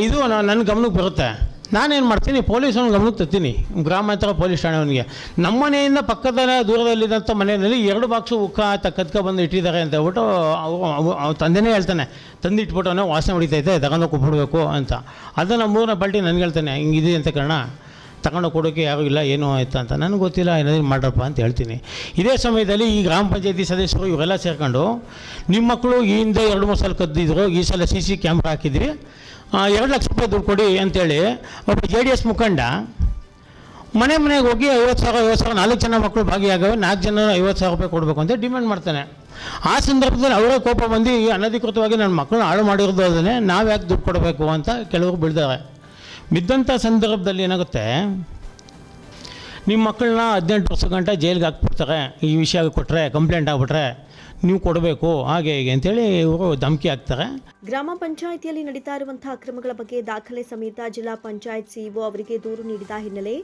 Speaker 9: ಇದು ನನ್ನ ಗಮನಕ್ಕೆ ಬರುತ್ತೆ. ನಾನೇನು ಮಾಡ್ತೀನಿ ಪೊಲೀಸವ್ನ ಗಮನಕ್ಕೆ ತರ್ತೀನಿ. ಗ್ರಾಮಾಂತರ ಪೊಲೀಸ್ ಠಾಣೆಯವನಿಗೆ ನಮ್ಮ ಮನೆಯಿಂದ ಪಕ್ಕದಲ್ಲೇ, ದೂರದಲ್ಲಿದ್ದಂಥ ಮನೆಯಲ್ಲಿ ಎರಡು ಬಾಕ್ಸು ಉಕ್ಕ ತಕ್ಕದ್ಕ ಕದ್ಕ ಬಂದು ಇಟ್ಟಿದ್ದಾರೆ ಅಂತ ಹೇಳ್ಬಿಟ್ಟು ಅವು ತಂದೆನೇ ಹೇಳ್ತಾನೆ. ತಂದಿಟ್ಬಿಟ್ಟು ವಾಸನೆ ಹೊಡಿತೈತೆ ತಗೊಂಡು ಕೊಟ್ಬಿಡ್ಬೇಕು ಅಂತ. ಅದನ್ನು ಮೂರನೇ ಪಲ್ಟಿ ನನಗೆ ಹೇಳ್ತಾನೆ ಹಿಂಗಿದೆ ಅಂತ ಕಾರಣ? ತಗೊಂಡು ಕೊಡೋಕೆ ಯಾರೂ ಇಲ್ಲ, ಏನೂ ಆಯ್ತು ಅಂತ. ನನಗೆ ಗೊತ್ತಿಲ್ಲ, ಏನಾದರೂ ಮಾಡ್ರಪ್ಪ ಅಂತ ಹೇಳ್ತೀನಿ. ಇದೇ ಸಮಯದಲ್ಲಿ ಈ ಗ್ರಾಮ ಪಂಚಾಯತಿ ಸದಸ್ಯರು ಇವರೆಲ್ಲ ಸೇರ್ಕೊಂಡು ನಿಮ್ಮ ಮಕ್ಕಳು ಈ ಹಿಂದೆ ಎರಡು, ಮೂರು ಸಲ ಕದ್ದಿದ್ರು, ಈ ಸಲ ಸಿ ಸಿ ಕ್ಯಾಮ್ರಾ ಹಾಕಿದ್ರಿ. ಎರಡು ಲಕ್ಷ ರೂಪಾಯಿ ದುಡ್ಡು ಕೊಡಿ ಅಂತೇಳಿ ಒಬ್ಬ ಜೆ ಡಿ ಎಸ್ ಮುಖಂಡ ಮನೆ ಮನೆಗೆ ಹೋಗಿ ಐವತ್ತು ಸಾವಿರ ಐವತ್ತು ಸಾವಿರ, ನಾಲ್ಕು ಜನ ಮಕ್ಕಳು ಭಾಗಿಯಾಗವೆ, ನಾಲ್ಕು ಜನ ಐವತ್ತು ಸಾವಿರ ರೂಪಾಯಿ ಕೊಡಬೇಕು ಅಂತ ಡಿಮ್ಯಾಂಡ್ ಮಾಡ್ತಾನೆ. ಆ ಸಂದರ್ಭದಲ್ಲಿ ಅವರೇ ಕೋಪ ಬಂದು ಅನಧಿಕೃತವಾಗಿ ನನ್ನ ಮಕ್ಕಳನ್ನ ಹಾಳು ಮಾಡಿರೋದು ಅದನ್ನೇ ನಾವು ಯಾಕೆ ದುಡ್ಡು ಕೊಡಬೇಕು ಅಂತ ಕೆಲವರು ಬಿಡ್ತಾರೆ. ಬಿದ್ದಂಥ ಸಂದರ್ಭದಲ್ಲಿ ಏನಾಗುತ್ತೆ? ನಿಮ್ಮ ಮಕ್ಕಳನ್ನ ಹದಿನೆಂಟು ವರ್ಷ ಗಂಟ ಜೈಲಿಗೆ ಹಾಕ್ಬಿಡ್ತಾರೆ. ಈ ವಿಷಯ ಕೊಟ್ಟರೆ ಕಂಪ್ಲೇಂಟ್ ಆಗ್ಬಿಟ್ರೆ. ನೀವು ಕೊಡಬೇಕು ಹಾಗೆ ಹೀಗೆ ಅಂತೇಳಿ ಇವರು ಧಮಕಿ ಹಾಕ್ತಾರೆ.
Speaker 1: ಗ್ರಾಮ ಪಂಚಾಯಿತಿಯಲ್ಲಿ ನಡೀತಾ ಇರುವಂತಹ ಅಕ್ರಮಗಳ ಬಗ್ಗೆ ದಾಖಲೆ ಸಮೇತ ಜಿಲ್ಲಾ ಪಂಚಾಯತ್ ಸಿಇಒ ಅವರಿಗೆ ದೂರು ನೀಡಿದ ಹಿನ್ನೆಲೆ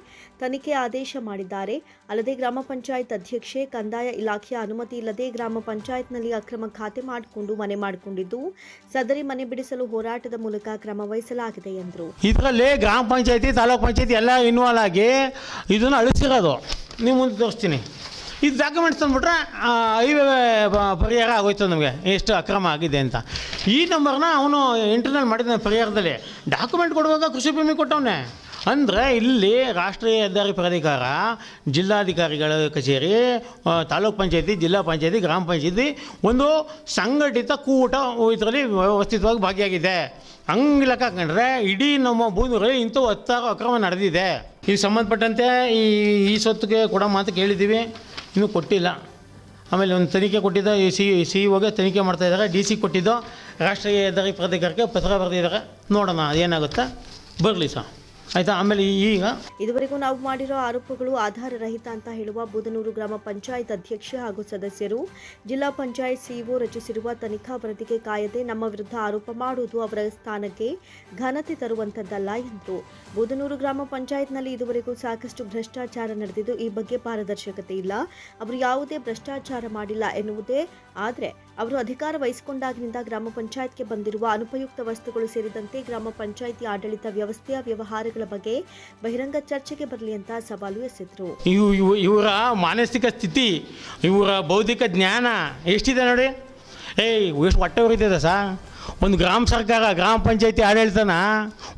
Speaker 1: ತನಿಖೆ ಆದೇಶ ಮಾಡಿದ್ದಾರೆ. ಅಲ್ಲದೆ ಗ್ರಾಮ ಪಂಚಾಯತ್ ಅಧ್ಯಕ್ಷೆ ಕಂದಾಯ ಇಲಾಖೆಯ ಅನುಮತಿ ಇಲ್ಲದೆ ಗ್ರಾಮ ಪಂಚಾಯತ್ನಲ್ಲಿ ಅಕ್ರಮ ಖಾತೆ ಮಾಡಿಕೊಂಡು ಮನೆ ಮಾಡಿಕೊಂಡಿದ್ದು ಸದರಿ ಮನೆ ಬಿಡಿಸಲು ಹೋರಾಟದ ಮೂಲಕ ಕ್ರಮ ವಹಿಸಲಾಗಿದೆ ಎಂದರು.
Speaker 9: ಇದರಲ್ಲಿ ಗ್ರಾಮ ಪಂಚಾಯತಿ ತಾಲೂಕು ಪಂಚಾಯತಿ ಎಲ್ಲ ಇನ್ವಾಲ್ವ್ ಆಗಿ ಇದನ್ನು ಅಳಿಸಿರೋದು. ನೀವು ಮುಂದೆ ತೋರಿಸ್ತೀನಿ. ಇದು ಡಾಕ್ಯುಮೆಂಟ್ಸ್ ತಂದುಬಿಟ್ರೆ ಹೈವೇ ಪರಿಹಾರ ಆಗೋಯ್ತು ನಮಗೆ. ಎಷ್ಟು ಅಕ್ರಮ ಆಗಿದೆ ಅಂತ. ಈ ನಂಬರ್ನ ಅವನು ಇಂಟರ್ನಲ್ ಮಾಡಿದ್ದಾನೆ ಪರಿಹಾರದಲ್ಲಿ. ಡಾಕ್ಯುಮೆಂಟ್ ಕೊಡುವಾಗ ಕೃಷಿ ಭೂಮಿ ಕೊಟ್ಟವನೆ. ಅಂದರೆ ಇಲ್ಲಿ ರಾಷ್ಟ್ರೀಯ ಹೆದ್ದಾರಿ ಪ್ರಾಧಿಕಾರ, ಜಿಲ್ಲಾಧಿಕಾರಿಗಳ ಕಚೇರಿ ತಾಲೂಕು ತಾಲೂಕ್ ಪಂಚಾಯತಿ, ಜಿಲ್ಲಾ ಪಂಚಾಯತಿ, ಗ್ರಾಮ ಪಂಚಾಯತಿ ಒಂದು ಸಂಘಟಿತ ಕೂಟ ಇದರಲ್ಲಿ ವ್ಯವಸ್ಥಿತವಾಗಿ ಭಾಗಿಯಾಗಿದೆ. ಹಂಗೆ ಲೆಕ್ಕ ಹಾಕೊಂಡ್ರೆ ಇಡೀ ನಮ್ಮ ಭೂಮಿಗಳಲ್ಲಿ ಇಂಥವು ಹತ್ತಾರು ಅಕ್ರಮ ನಡೆದಿದೆ. ಇದು ಸಂಬಂಧಪಟ್ಟಂತೆ ಈ ಈ ಸೊತ್ತಿಗೆ ಕೊಡೋ ಮಾತು ಕೇಳಿದ್ದೀವಿ. ಇನ್ನೂ ಕೊಟ್ಟಿಲ್ಲ. ಆಮೇಲೆ ಒಂದು ತನಿಖೆ ಕೊಟ್ಟಿದ್ದ ಸಿ ಸಿ ಹೋಗಿ ತನಿಖೆ ಮಾಡ್ತಾ ಇದ್ದಾರೆ. ಡಿ ಸಿ ಕೊಟ್ಟಿದ್ದು ರಾಷ್ಟ್ರೀಯ ಹೆದ್ದಾರಿ ಪ್ರಾಧಿಕಾರಕ್ಕೆ ಪತ್ರ ಬರೆದಿದ್ದಾರೆ. ನೋಡೋಣ ಏನಾಗುತ್ತೆ ಬರಲಿ ಸರ್. ಆಯಿತಾ? ಆಮೇಲೆ ಈಗ?
Speaker 1: ಇದುವರೆಗೂ ನಾವು ಮಾಡಿರೋ ಆರೋಪಗಳು ಆಧಾರರಹಿತ ಅಂತ ಹೇಳುವ ಬುಧನೂರು ಗ್ರಾಮ ಪಂಚಾಯತ್ ಅಧ್ಯಕ್ಷ ಹಾಗೂ ಸದಸ್ಯರು. ಜಿಲ್ಲಾ ಪಂಚಾಯತ್ ಸಿಇಒ ರಚಿಸಿರುವ ತನಿಖಾ ವರದಿಗೆ ಕಾಯದೆ ನಮ್ಮ ವಿರುದ್ಧ ಆರೋಪ ಮಾಡುವುದು ಅವರ ಸ್ಥಾನಕ್ಕೆ ಘನತೆ ತರುವಂತದ್ದಲ್ಲ ಎಂದರು ಬುಧನೂರು ಗ್ರಾಮ ಪಂಚಾಯತ್ನಲ್ಲಿ ಇದುವರೆಗೂ ಸಾಕಷ್ಟು ಭ್ರಷ್ಟಾಚಾರ ನಡೆದಿದ್ದು ಈ ಬಗ್ಗೆ ಪಾರದರ್ಶಕತೆ ಇಲ್ಲ. ಅವರು ಯಾವುದೇ ಭ್ರಷ್ಟಾಚಾರ ಮಾಡಿಲ್ಲ ಎನ್ನುವುದೇ. ಆದರೆ ಅವರು ಅಧಿಕಾರ ವಹಿಸಿಕೊಂಡಾಗಿನಿಂದ ಗ್ರಾಮ ಪಂಚಾಯತ್ಗೆ ಬಂದಿರುವ ಅನುಪಯುಕ್ತ ವಸ್ತುಗಳು ಸೇರಿದಂತೆ ಗ್ರಾಮ ಪಂಚಾಯಿತಿ ಆಡಳಿತ ವ್ಯವಸ್ಥೆಯ ವ್ಯವಹಾರಗಳ ಬಗ್ಗೆ ಬಹಿರಂಗ ಚರ್ಚೆಗೆ ಬರಲಿ ಅಂತ ಸವಾಲು ಎಸೆದರು.
Speaker 9: ಇವು ಇವು, ಇವರ ಮಾನಸಿಕ ಸ್ಥಿತಿ, ಇವರ ಬೌದ್ಧಿಕ ಜ್ಞಾನ ಎಷ್ಟಿದೆ ನೋಡಿ? ಏಯ್, ಎಷ್ಟು ಹೊಟ್ಟೆ ಉರಿತದೆ ಸಾ? ಒಂದು ಗ್ರಾಮ ಸರ್ಕಾರ, ಗ್ರಾಮ ಪಂಚಾಯತಿ ಆಡಳಿತನ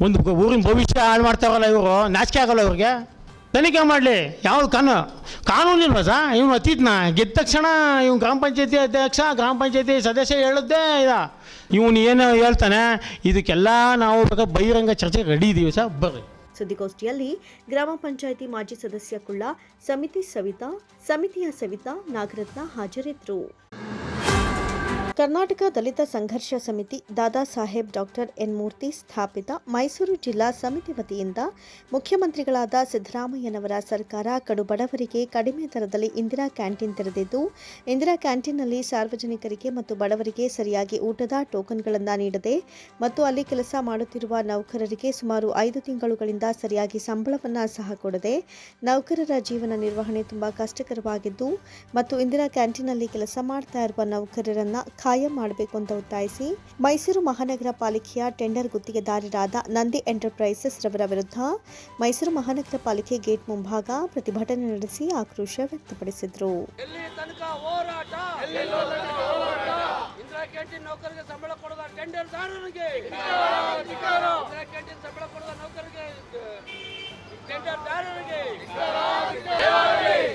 Speaker 9: ಒಂದು ಊರಿನ ಭವಿಷ್ಯ ಹಾಳು ಮಾಡ್ತಾರಲ್ಲ ಇವರು, ನಾಚಿಕೆ ಆಗಲ್ಲ ಇವ್ರಿಗೆ? ತನಿಖೆ ಮಾಡಲಿ. ಯಾವ್ದು ಕಾನೂನು? ಕಾನೂನಿಲ್ವ ಸಾ? ಇವನು ಅತೀತ್ನ. ಗೆದ್ದ ತಕ್ಷಣ ಇವ್ನು ಗ್ರಾಮ ಪಂಚಾಯತಿ ಅಧ್ಯಕ್ಷ, ಗ್ರಾಮ ಪಂಚಾಯತಿ ಸದಸ್ಯ ಹೇಳದ್ದೇ ಇದ. ಇವನು ಏನು ಹೇಳ್ತಾನೆ? ಇದಕ್ಕೆಲ್ಲ ನಾವು ಬಹಿರಂಗ ಚರ್ಚೆಗೆ ರೆಡಿ ಇದ್ದೀವಿ ಸರ್ ಬರ್ರಿ.
Speaker 1: ಸುದ್ದಿಗೋಷ್ಠಿಯಲ್ಲಿ ಗ್ರಾಮ ಪಂಚಾಯಿತಿ ಮಾಜಿ ಸದಸ್ಯ ಕುಳ್ಳ, ಸಮಿತಿ ಸವಿತಾ, ಸಮಿತಿಯ ಸವಿತಾ ನಾಗರತ್ನ ಹಾಜರಿದ್ದರು ಕರ್ನಾಟಕ ದಲಿತ ಸಂಘರ್ಷ ಸಮಿತಿ ದಾದಾ ಸಾಹೇಬ್ ಡಾಕ್ಟರ್ ಎನ್ ಮೂರ್ತಿ ಸ್ಥಾಪಿತ ಮೈಸೂರು ಜಿಲ್ಲಾ ಸಮಿತಿ ವತಿಯಿಂದ ಮುಖ್ಯಮಂತ್ರಿಗಳಾದ ಸಿದ್ದರಾಮಯ್ಯನವರ ಸರ್ಕಾರ ಕಡು ಬಡವರಿಗೆ ಕಡಿಮೆ ದರದಲ್ಲಿ ಇಂದಿರಾ ಕ್ಯಾಂಟೀನ್ ತೆರೆದಿದ್ದು, ಇಂದಿರಾ ಕ್ಯಾಂಟೀನ್ನಲ್ಲಿ ಸಾರ್ವಜನಿಕರಿಗೆ ಮತ್ತು ಬಡವರಿಗೆ ಸರಿಯಾಗಿ ಊಟದ ಟೋಕನ್ಗಳನ್ನು ನೀಡದೆ ಮತ್ತು ಅಲ್ಲಿ ಕೆಲಸ ಮಾಡುತ್ತಿರುವ ನೌಕರರಿಗೆ ಸುಮಾರು ಐದು ತಿಂಗಳುಗಳಿಂದ ಸರಿಯಾಗಿ ಸಂಬಳವನ್ನು ಸಹ ಕೊಡದೆ ನೌಕರರ ಜೀವನ ನಿರ್ವಹಣೆ ತುಂಬಾ ಕಷ್ಟಕರವಾಗಿದ್ದು, ಮತ್ತು ಇಂದಿರಾ ಕ್ಯಾಂಟೀನ್ನಲ್ಲಿ ಕೆಲಸ ಮಾಡ್ತಾ ಇರುವ ನೌಕರರನ್ನ ಖಾಯಂ ಮಾಡಬೇಕು ಅಂತ ಒತ್ತಾಯಿಸಿ ಮೈಸೂರು ಮಹಾನಗರ ಪಾಲಿಕೆಯ ಟೆಂಡರ್ ಗುತ್ತಿಗೆದಾರರಾದ ನಂದಿ ಎಂಟರ್ಪ್ರೈಸಸ್ ರವರ ವಿರುದ್ಧ ಮೈಸೂರು ಮಹಾನಗರ ಪಾಲಿಕೆ ಗೇಟ್ ಮುಂಭಾಗ ಪ್ರತಿಭಟನೆ ನಡೆಸಿ ಆಕ್ರೋಶ ವ್ಯಕ್ತಪಡಿಸಿದರು.
Speaker 10: ಎಲ್ಲಿ ತನಕ ಹೋರಾಟ? ಇಂದಿರಾ ಕ್ಯಾಂಟೀನ್ ನೌಕರಿಗೆ ಸಂಬಳ ಕೊಡದ ಟೆಂಡರ್ದಾರರಿಗೆ ಕ್ಯಾಂಟೀನ್ ಸಂಬಳ ಕೊಡದ ನೌಕರಿಗೆ ಟೆಂಡರ್ದಾರರಿಗೆ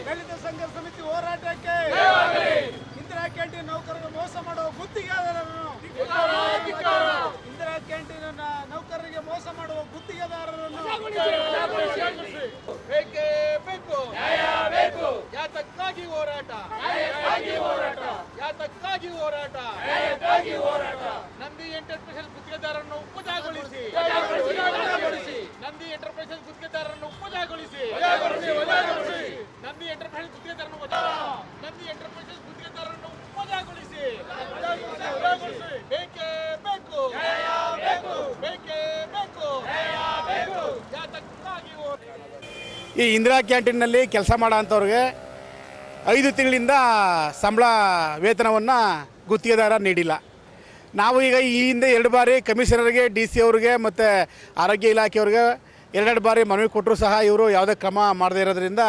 Speaker 10: ದಲಿತ ಸಂಘ ಸಮಿತಿ ಹೋರಾಟಕ್ಕೆ ಕ್ಯಾಂಟೀನ್ ನೌಕರರಿಗೆ ಮೋಸ ಮಾಡುವ ಗುತ್ತಿಗೆದಾರರನ್ನು ಇಂದಿರಾ ಕ್ಯಾಂಟೀನ್ ನೌಕರರಿಗೆ ಮೋಸ ಮಾಡುವ ಗುತ್ತಿಗೆದಾರರನ್ನು ಬೇಕೇ ಬೇಕು? ಯಾತಕ್ಕಾಗಿ ಹೋರಾಟ? ಯಾತಕ್ಕಾಗಿ ಹೋರಾಟ? ನಂದಿ ಎಂಟರ್ಪ್ರೈಸಸ್ ಗುತ್ತಿಗೆದಾರರನ್ನು ಉಪಜಾಗೊಳಿಸಿ. ನಂದಿ ಎಂಟರ್ಪ್ರೈಸಸ್ ಗುತ್ತಿಗೆದಾರರನ್ನು ಉಪಜಾಗೊಳಿಸಿ. ನಂದಿ ಎಂಟರ್ಪ್ರೈಸಸ್ ಗುತ್ತಿಗೆದಾರರನ್ನು ನಂದಿ ಎಂಟರ್ಪ್ರೈಸಸ್
Speaker 11: ಈ ಇಂದಿರಾ ಕ್ಯಾಂಟೀನ್ನಲ್ಲಿ ಕೆಲಸ ಮಾಡೋ ಐದು ತಿಂಗಳಿಂದ ಸಂಬಳ ವೇತನವನ್ನು ಗುತ್ತಿಗೆದಾರ ನೀಡಿಲ್ಲ. ನಾವು ಈಗ ಈ ಹಿಂದೆ ಎರಡು ಬಾರಿ ಕಮಿಷನರ್ಗೆ ಡಿ ಸಿ ಅವ್ರಿಗೆ ಮತ್ತು ಆರೋಗ್ಯ ಇಲಾಖೆಯವ್ರಿಗೆ ಎರಡೆರಡು ಬಾರಿ ಮನವಿ ಕೊಟ್ಟರು ಸಹ ಇವರು ಯಾವುದೇ ಕ್ರಮ ಮಾಡದೇ ಇರೋದ್ರಿಂದ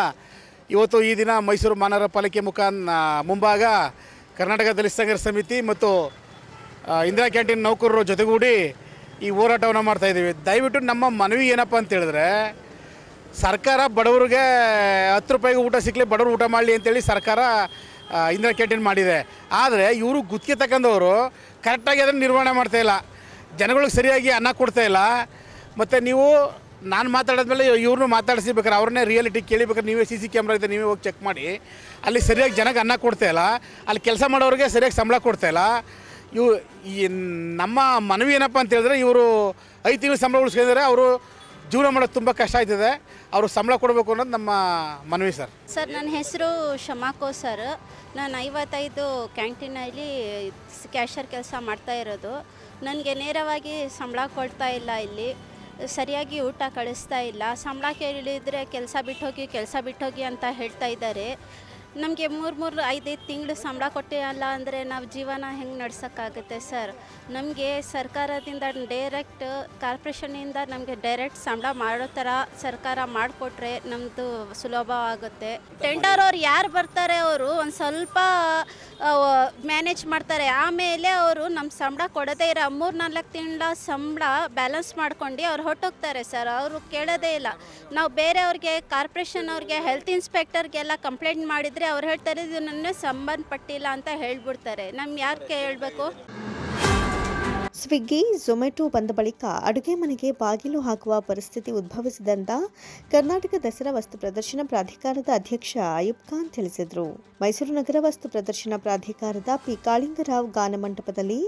Speaker 11: ಇವತ್ತು ಈ ದಿನ ಮೈಸೂರು ಮಹಾನಗರ ಪಾಲಿಕೆ ಮುಖಾನ್ ಮುಂಭಾಗ ಕರ್ನಾಟಕ ದಲಿತ ಸಂಘರ್ಷ ಸಮಿತಿ ಮತ್ತು ಇಂದಿರಾ ಕ್ಯಾಂಟೀನ್ ನೌಕರರು ಜೊತೆಗೂಡಿ ಈ ಹೋರಾಟವನ್ನು ಮಾಡ್ತಾಯಿದ್ದೀವಿ ದಯವಿಟ್ಟು ನಮ್ಮ ಮನವಿ ಏನಪ್ಪ ಅಂತ ಹೇಳಿದ್ರೆ, ಸರ್ಕಾರ ಬಡವರಿಗೆ ಹತ್ತು ರೂಪಾಯಿಗೆ ಊಟ ಸಿಕ್ಕಲಿ ಬಡವರು ಊಟ ಮಾಡಲಿ ಅಂತೇಳಿ ಸರ್ಕಾರ ಇಂದಿರಾ ಕ್ಯಾಂಟೀನ್ ಮಾಡಿದೆ. ಆದರೆ ಇವರು ಗುತ್ತಿಗೆ ತಗೊಂಡವರು ಕರೆಕ್ಟಾಗಿ ಅದನ್ನು ನಿರ್ವಹಣೆ ಮಾಡ್ತಾ ಇಲ್ಲ. ಜನಗಳಿಗೆ ಸರಿಯಾಗಿ ಅನ್ನ ಕೊಡ್ತಾ ಇಲ್ಲ. ಮತ್ತು ನೀವು ನಾನು ಮಾತಾಡಿದ್ಮೇಲೆ ಇವ್ರನ್ನೂ ಮಾತಾಡಿಸಿ ಬೇಕಾದ್ರೆ ಅವ್ರನ್ನೇ ರಿಯಾಲಿಟಿ ಕೇಳಿಬೇಕಾದ್ರೆ ನೀವೇ ಸಿ ಸಿ ಕ್ಯಾಮ್ರಾ ಇದೆ, ನೀವೇ ಹೋಗಿ ಚೆಕ್ ಮಾಡಿ. ಅಲ್ಲಿ ಸರಿಯಾಗಿ ಜನಕ್ಕೆ ಅನ್ನ ಕೊಡ್ತಾ ಇಲ್ಲ. ಅಲ್ಲಿ ಕೆಲಸ ಮಾಡೋರಿಗೆ ಸರಿಯಾಗಿ ಸಂಬಳ ಕೊಡ್ತಾ ಇಲ್ಲ. ಇವು ಈ ನಮ್ಮ ಮನವಿ ಏನಪ್ಪ ಅಂತ ಹೇಳಿದ್ರೆ ಇವರು ಐದು ತಿಂಗಳು ಸಂಬಳ ಉಳಿಸ್ಕೊಂಡಿದ್ದಾರೆ. ಅವರು ಜೀವನ ಮಾಡೋದು ತುಂಬ ಕಷ್ಟ ಆಯ್ತದೆ. ಅವರು ಸಂಬಳ ಕೊಡಬೇಕು ಅನ್ನೋದು ನಮ್ಮ ಮನವಿ ಸರ್.
Speaker 12: ಸರ್, ನನ್ನ ಹೆಸರು ಶಮಾಕೋ ಸರ್. ನಾನು ಐವತ್ತೈದು ಕ್ಯಾಂಟೀನಲ್ಲಿ ಕ್ಯಾಶರ್ ಕೆಲಸ ಮಾಡ್ತಾ ಇರೋದು. ನನಗೆ ನೇರವಾಗಿ ಸಂಬಳ ಕೊಡ್ತಾ ಇಲ್ಲ ಇಲ್ಲಿ. ಸರಿಯಾಗಿ ಊಟ ಕಳಿಸ್ತಾ ಇಲ್ಲ. ಸಂಬಳ ಕೇಳಿದರೆ ಕೆಲಸ ಬಿಟ್ಟೋಗಿ ಕೆಲಸ ಬಿಟ್ಟೋಗಿ ಅಂತ ಹೇಳ್ತಾ ಇದ್ದಾರೆ. ನಮಗೆ ಮೂರು ಮೂರು ಐದೈದು ತಿಂಗಳು ಸಂಬಳ ಕೊಟ್ಟೆ ಅಲ್ಲ ಅಂದರೆ ನಾವು ಜೀವನ ಹೆಂಗೆ ನಡ್ಸೋಕ್ಕಾಗುತ್ತೆ ಸರ್? ನಮಗೆ ಸರ್ಕಾರದಿಂದ ಡೈರೆಕ್ಟ್ ಕಾರ್ಪೊರೇಷನಿಂದ ನಮಗೆ ಡೈರೆಕ್ಟ್ ಸಂಬಳ ಮಾಡೋ ಥರ ಸರ್ಕಾರ ಮಾಡಿಕೊಟ್ರೆ ನಮ್ಮದು ಸುಲಭ ಆಗುತ್ತೆ. ಟೆಂಡರ್ ಅವ್ರು ಯಾರು ಬರ್ತಾರೆ ಅವರು? ಒಂದು ಸ್ವಲ್ಪ ಮ್ಯಾನೇಜ್ ಮಾಡ್ತಾರೆ. ಆಮೇಲೆ ಅವರು ನಮ್ಮ ಸಂಬಳ ಕೊಡದೇ ಇರೋ ಮೂರು ನಾಲ್ಕು ತಿಂಗಳ ಸಂಬಳ ಬ್ಯಾಲೆನ್ಸ್ ಮಾಡ್ಕೊಂಡು ಅವ್ರು ಹೊಟ್ಟೋಗ್ತಾರೆ ಸರ್. ಅವರು ಕೇಳೋದೇ ಇಲ್ಲ. ನಾವು ಬೇರೆಯವ್ರಿಗೆ ಕಾರ್ಪೊರೇಷನ್ ಅವ್ರಿಗೆ ಹೆಲ್ತ್ ಇನ್ಸ್ಪೆಕ್ಟರ್ಗೆಲ್ಲ ಕಂಪ್ಲೇಂಟ್ ಮಾಡಿದರೆ ಅವ್ರು ಹೇಳ್ತಾರೆ ಇದು ನನ್ನ ಸಂಬಂಧಪಟ್ಟಿಲ್ಲ ಅಂತ ಹೇಳ್ಬಿಡ್ತಾರೆ. ನಮ್ಗೆ ಯಾರು ಕೇಳಬೇಕು
Speaker 1: ಸ್ವಿಗ್ಗಿ ಝೊಮ್ಯಾಟೊ ಬಂದ ಬಳಿಕ ಅಡುಗೆ ಮನೆಗೆ ಬಾಗಿಲು ಹಾಕುವ ಪರಿಸ್ಥಿತಿ ಉದ್ಭವಿಸಿದಂತ ಕರ್ನಾಟಕ ದಸರಾ ವಸ್ತು ಪ್ರದರ್ಶನ ಪ್ರಾಧಿಕಾರದ ಅಧ್ಯಕ್ಷ ಅಯೂಬ್ ಖಾನ್ ತಿಳಿಸಿದರು. ಮೈಸೂರು ನಗರ ವಸ್ತು ಪ್ರದರ್ಶನ ಪ್ರಾಧಿಕಾರದ ಪಿ ಕಾಳಿಂಗರಾವ್ ಗಾನ ಮಂಟಪದಲ್ಲಿ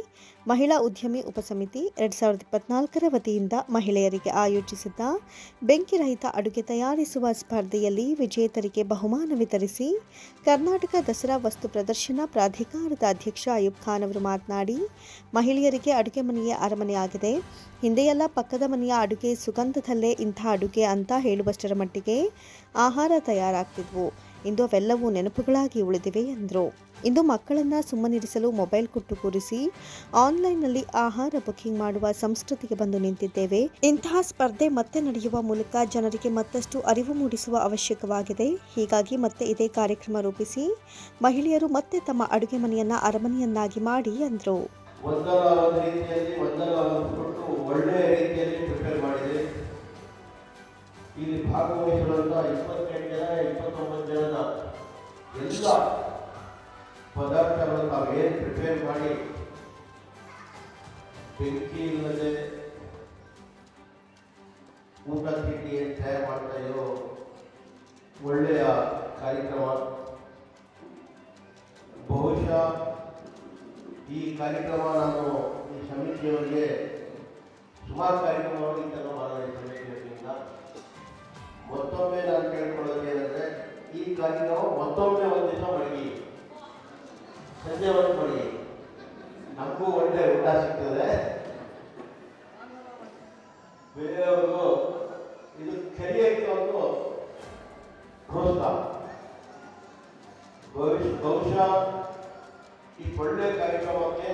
Speaker 1: ಮಹಿಳಾ ಉದ್ಯಮಿ ಉಪಸಮಿತಿ ಎರಡ್ ಸಾವಿರದ ಇಪ್ಪತ್ನಾಲ್ಕರ ವತಿಯಿಂದ ಮಹಿಳೆಯರಿಗೆ ಆಯೋಜಿಸಿದ್ದ ಬೆಂಕಿ ರಹಿತ ಅಡುಗೆ ತಯಾರಿಸುವ ಸ್ಪರ್ಧೆಯಲ್ಲಿ ವಿಜೇತರಿಗೆ ಬಹುಮಾನ ವಿತರಿಸಿ ಕರ್ನಾಟಕ ದಸರಾ ವಸ್ತು ಪ್ರದರ್ಶನ ಪ್ರಾಧಿಕಾರದ ಅಧ್ಯಕ್ಷ ಅಯೂಬ್ ಖಾನ್ ಅವರು ಮಾತನಾಡಿ, ಮಹಿಳೆಯರಿಗೆ ಅಡುಗೆ ಮನೆಯೇ ಅರಮನೆಯಾಗಿದೆ. ಹಿಂದೆಯೆಲ್ಲ ಪಕ್ಕದ ಮನೆಯ ಅಡುಗೆ ಸುಗಂಧದಲ್ಲೇ ಇಂಥ ಅಡುಗೆ ಅಂತ ಹೇಳುವಷ್ಟರ ಮಟ್ಟಿಗೆ ಆಹಾರ ತಯಾರಾಗ್ತಿದ್ವು. ಇಂದು ಅವೆಲ್ಲವೂ ನೆನಪುಗಳಾಗಿ ಉಳಿದಿವೆ ಎಂದರು. ಇಂದು ಮಕ್ಕಳನ್ನು ಸುಮ್ಮನಿರಿಸಲು ಮೊಬೈಲ್ ಕೊಟ್ಟು ಕೂರಿಸಿ ಆನ್ಲೈನ್ನಲ್ಲಿ ಆಹಾರ ಬುಕಿಂಗ್ ಮಾಡುವ ಸಂಸ್ಕೃತಿಗೆ ಬಂದು ನಿಂತಿದ್ದೇವೆ. ಇಂತಹ ಸ್ಪರ್ಧೆ ಮತ್ತೆ ನಡೆಯುವ ಮೂಲಕ ಜನರಿಗೆ ಮತ್ತಷ್ಟು ಅರಿವು ಮೂಡಿಸುವ ಅವಶ್ಯಕವಾಗಿದೆ. ಹೀಗಾಗಿ ಮತ್ತೆ ಇದೇ ಕಾರ್ಯಕ್ರಮ ರೂಪಿಸಿ ಮಹಿಳೆಯರು ಮತ್ತೆ ತಮ್ಮ ಅಡುಗೆ ಮನೆಯನ್ನು ಅರಮನೆಯನ್ನಾಗಿ ಮಾಡಿ ಎಂದರು.
Speaker 13: ಒಂದಲ್ಲ ಒಂದು ರೀತಿಯಲ್ಲಿ ಒಂದಲ್ಲ ಒಂದು ಕೊಟ್ಟು ಒಳ್ಳೆಯ ರೀತಿಯಲ್ಲಿ ಪ್ರಿಪೇರ್ ಮಾಡಿದೆ. ಇಲ್ಲಿ ಭಾಗವಹಿಸಿರುವಂಥ ಇಪ್ಪತ್ತೆಂಟು ಜನ, ಇಪ್ಪತ್ತೊಂಬತ್ತು ಜನದ ಎಲ್ಲ ಪದಾರ್ಥಗಳನ್ನು ತಾವೇನು ಪ್ರಿಪೇರ್ ಮಾಡಿ, ಬೆಂಕಿ ಇಲ್ಲದೆ ಊಟ ತಿಂಡಿ ಏನು ತಯಾರು ಮಾಡ್ತಾ ಇರೋ ಒಳ್ಳೆಯ ಕಾರ್ಯಕ್ರಮ. ಬಹುಶಃ ಈ ಕಾರ್ಯಕ್ರಮ ನಾನು ಈ ಸಮಿತಿಯವರಿಗೆ ಸುಮಾರು ಥರ ಮಾಡಿದೆ ಸಮಿತಿಯವರಿಂದ. ಮತ್ತೊಮ್ಮೆ ನಾನು ಕೇಳ್ಕೊಳ್ಳೋದು ಏನಂದರೆ, ಈ ಕಾರ್ಯಕ್ರಮ ಮತ್ತೊಮ್ಮೆ ಒಂದು ದಿನ ಮಡಗಿ. ಸಂಜೆ ಒಂದು ಮಡಗಿ. ನಮಗೂ ಒಳ್ಳೆ ಊಟ ಸಿಗ್ತದೆ. ಬೇರೆಯವ್ರಿಗೂ ಇದು ಕಲಿಯೋಕ್ಕೆ ಒಂದು ಪ್ರೋತ್ಸಾಹ. ಭವಿಷ್ಯ ಬಹುಶಃ ಈ ಒಳ್ಳೆ ಕಾರ್ಯಕ್ರಮಕ್ಕೆ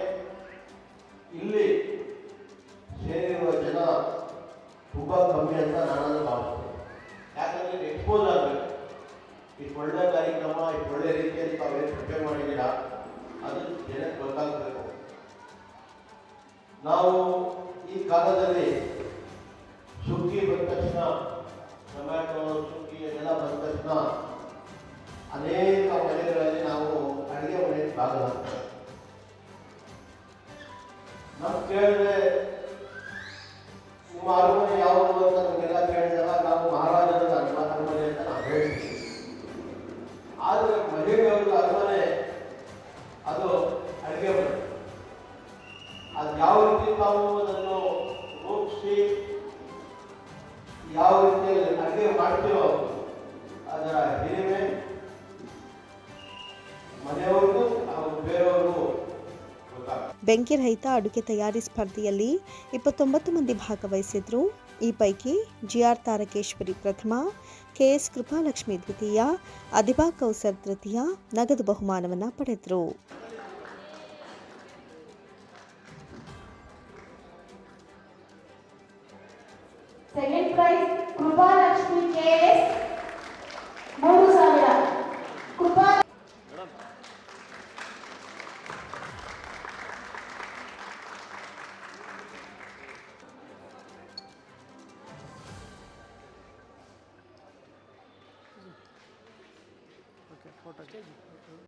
Speaker 13: ಇಲ್ಲಿ ಸೇರಿರುವ ಜನ ತುಂಬ ಕಮ್ಮಿ ಅಂತ ನಾನು ಭಾವಿಸ್ತೇನೆ. ಯಾಕಂದರೆ ಎಕ್ಸ್ಪೋಸ್ ಆಗಬೇಕು. ಈ ಒಳ್ಳೆ ಕಾರ್ಯಕ್ರಮ, ಈ ಒಳ್ಳೆ ರೀತಿಯಲ್ಲಿ ತಾವೇನು ಪ್ರಿಪೇರ್ ಮಾಡಿದ್ದೀರಾ, ಅದು ಜನಕ್ಕೆ ಗೊತ್ತಾಗಬೇಕು. ನಾವು ಈ ಕಾಲದಲ್ಲಿ ಸುಗ್ಗಿ ಬಂದ ತಕ್ಷಣ ಟೊಮ್ಯಾಟೊ ಸುಗ್ಗಿ ಎಲ್ಲ ಬಂದ ತಕ್ಷಣ ಅನೇಕ ಮನೆಗಳಲ್ಲಿ ನಾವು ಅಡುಗೆ ಮನೆಯಲ್ಲಿ ಭಾಗವಹಿಸ್ತೇವೆ ನಾವು ಕೇಳಿದ್ರೆ ನಿಮ್ಮ ಅರಮನೆ ಯಾವುದು ಅಂತ ನಮಗೆಲ್ಲ ಕೇಳಿದಾಗ ನಾವು ಮಹಾರಾಜರ ಅರಮ- ಅರಮನೆ ಅಂತ ನಾವು ಹೇಳ್ತೀವಿ. ಆದರೆ ಮಹಿಳೆಯರ ಅರಮನೆ, ಅದು ಅಡುಗೆ ಮನೆ. ಅದು ಯಾವ ರೀತಿ ತಾವು ಅದನ್ನು ರೂಪಿಸಿ, ಯಾವ ರೀತಿಯಲ್ಲಿ ಅಡುಗೆ ಮಾಡ್ತೀವೋ ಅದರ ಹಿರಿಮೆ ಮನೆಯವ್ರಿಗೂ
Speaker 1: ಬೆಂಕಿ ರಹಿತ ಅಡುಗೆ ತಯಾರಿ ಸ್ಪರ್ಧೆಯಲ್ಲಿ ಇಪ್ಪತ್ತೊಂಬತ್ತು ಮಂದಿ ಭಾಗವಹಿಸಿದ್ರು. ಈ ಪೈಕಿ ಜಿಆರ್ ತಾರಕೇಶ್ವರಿ ಪ್ರಥಮ, ಕೆಎಸ್ ಕೃಪಾಲಕ್ಷ್ಮಿ ದ್ವಿತೀಯ, ಅದಿಬಾ ಕೌಸರ್ ತೃತೀಯ ನಗದು ಬಹುಮಾನವನ್ನು ಪಡೆದರು.
Speaker 14: ಸೆಕೆಂಡ್ ಪ್ರೈಸ್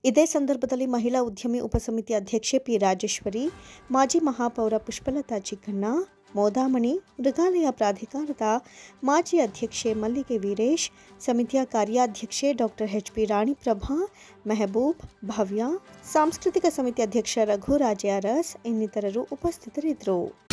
Speaker 1: ಇದೇ ಸಂದರ್ಭದಲ್ಲಿ ಮಹಿಳಾ ಉದ್ಯಮಿ ಉಪಸಮಿತಿ ಅಧ್ಯಕ್ಷೆ ಪಿ ರಾಜೇಶ್ವರಿ, ಮಾಜಿ ಮಹಾಪೌರ ಪುಷ್ಪಲತಾ ಚಿಕ್ಕಣ್ಣ, ಮೋದಾಮಣಿ, ಮೃಗಾಲಯ ಪ್ರಾಧಿಕಾರದ ಮಾಜಿ ಅಧ್ಯಕ್ಷೆ ಮಲ್ಲಿಗೆ ವೀರೇಶ್, ಸಮಿತಿಯ ಕಾರ್ಯಾಧ್ಯಕ್ಷೆ doctor H P Raniprabha, Mehboob, Bhavya, ಸಾಂಸ್ಕೃತಿಕ ಸಮಿತಿ ಅಧ್ಯಕ್ಷ ರಘು ರಾಜೆ ಅರಸ್ ಇನ್ನಿತರರು ಉಪಸ್ಥಿತರಿದ್ದರು.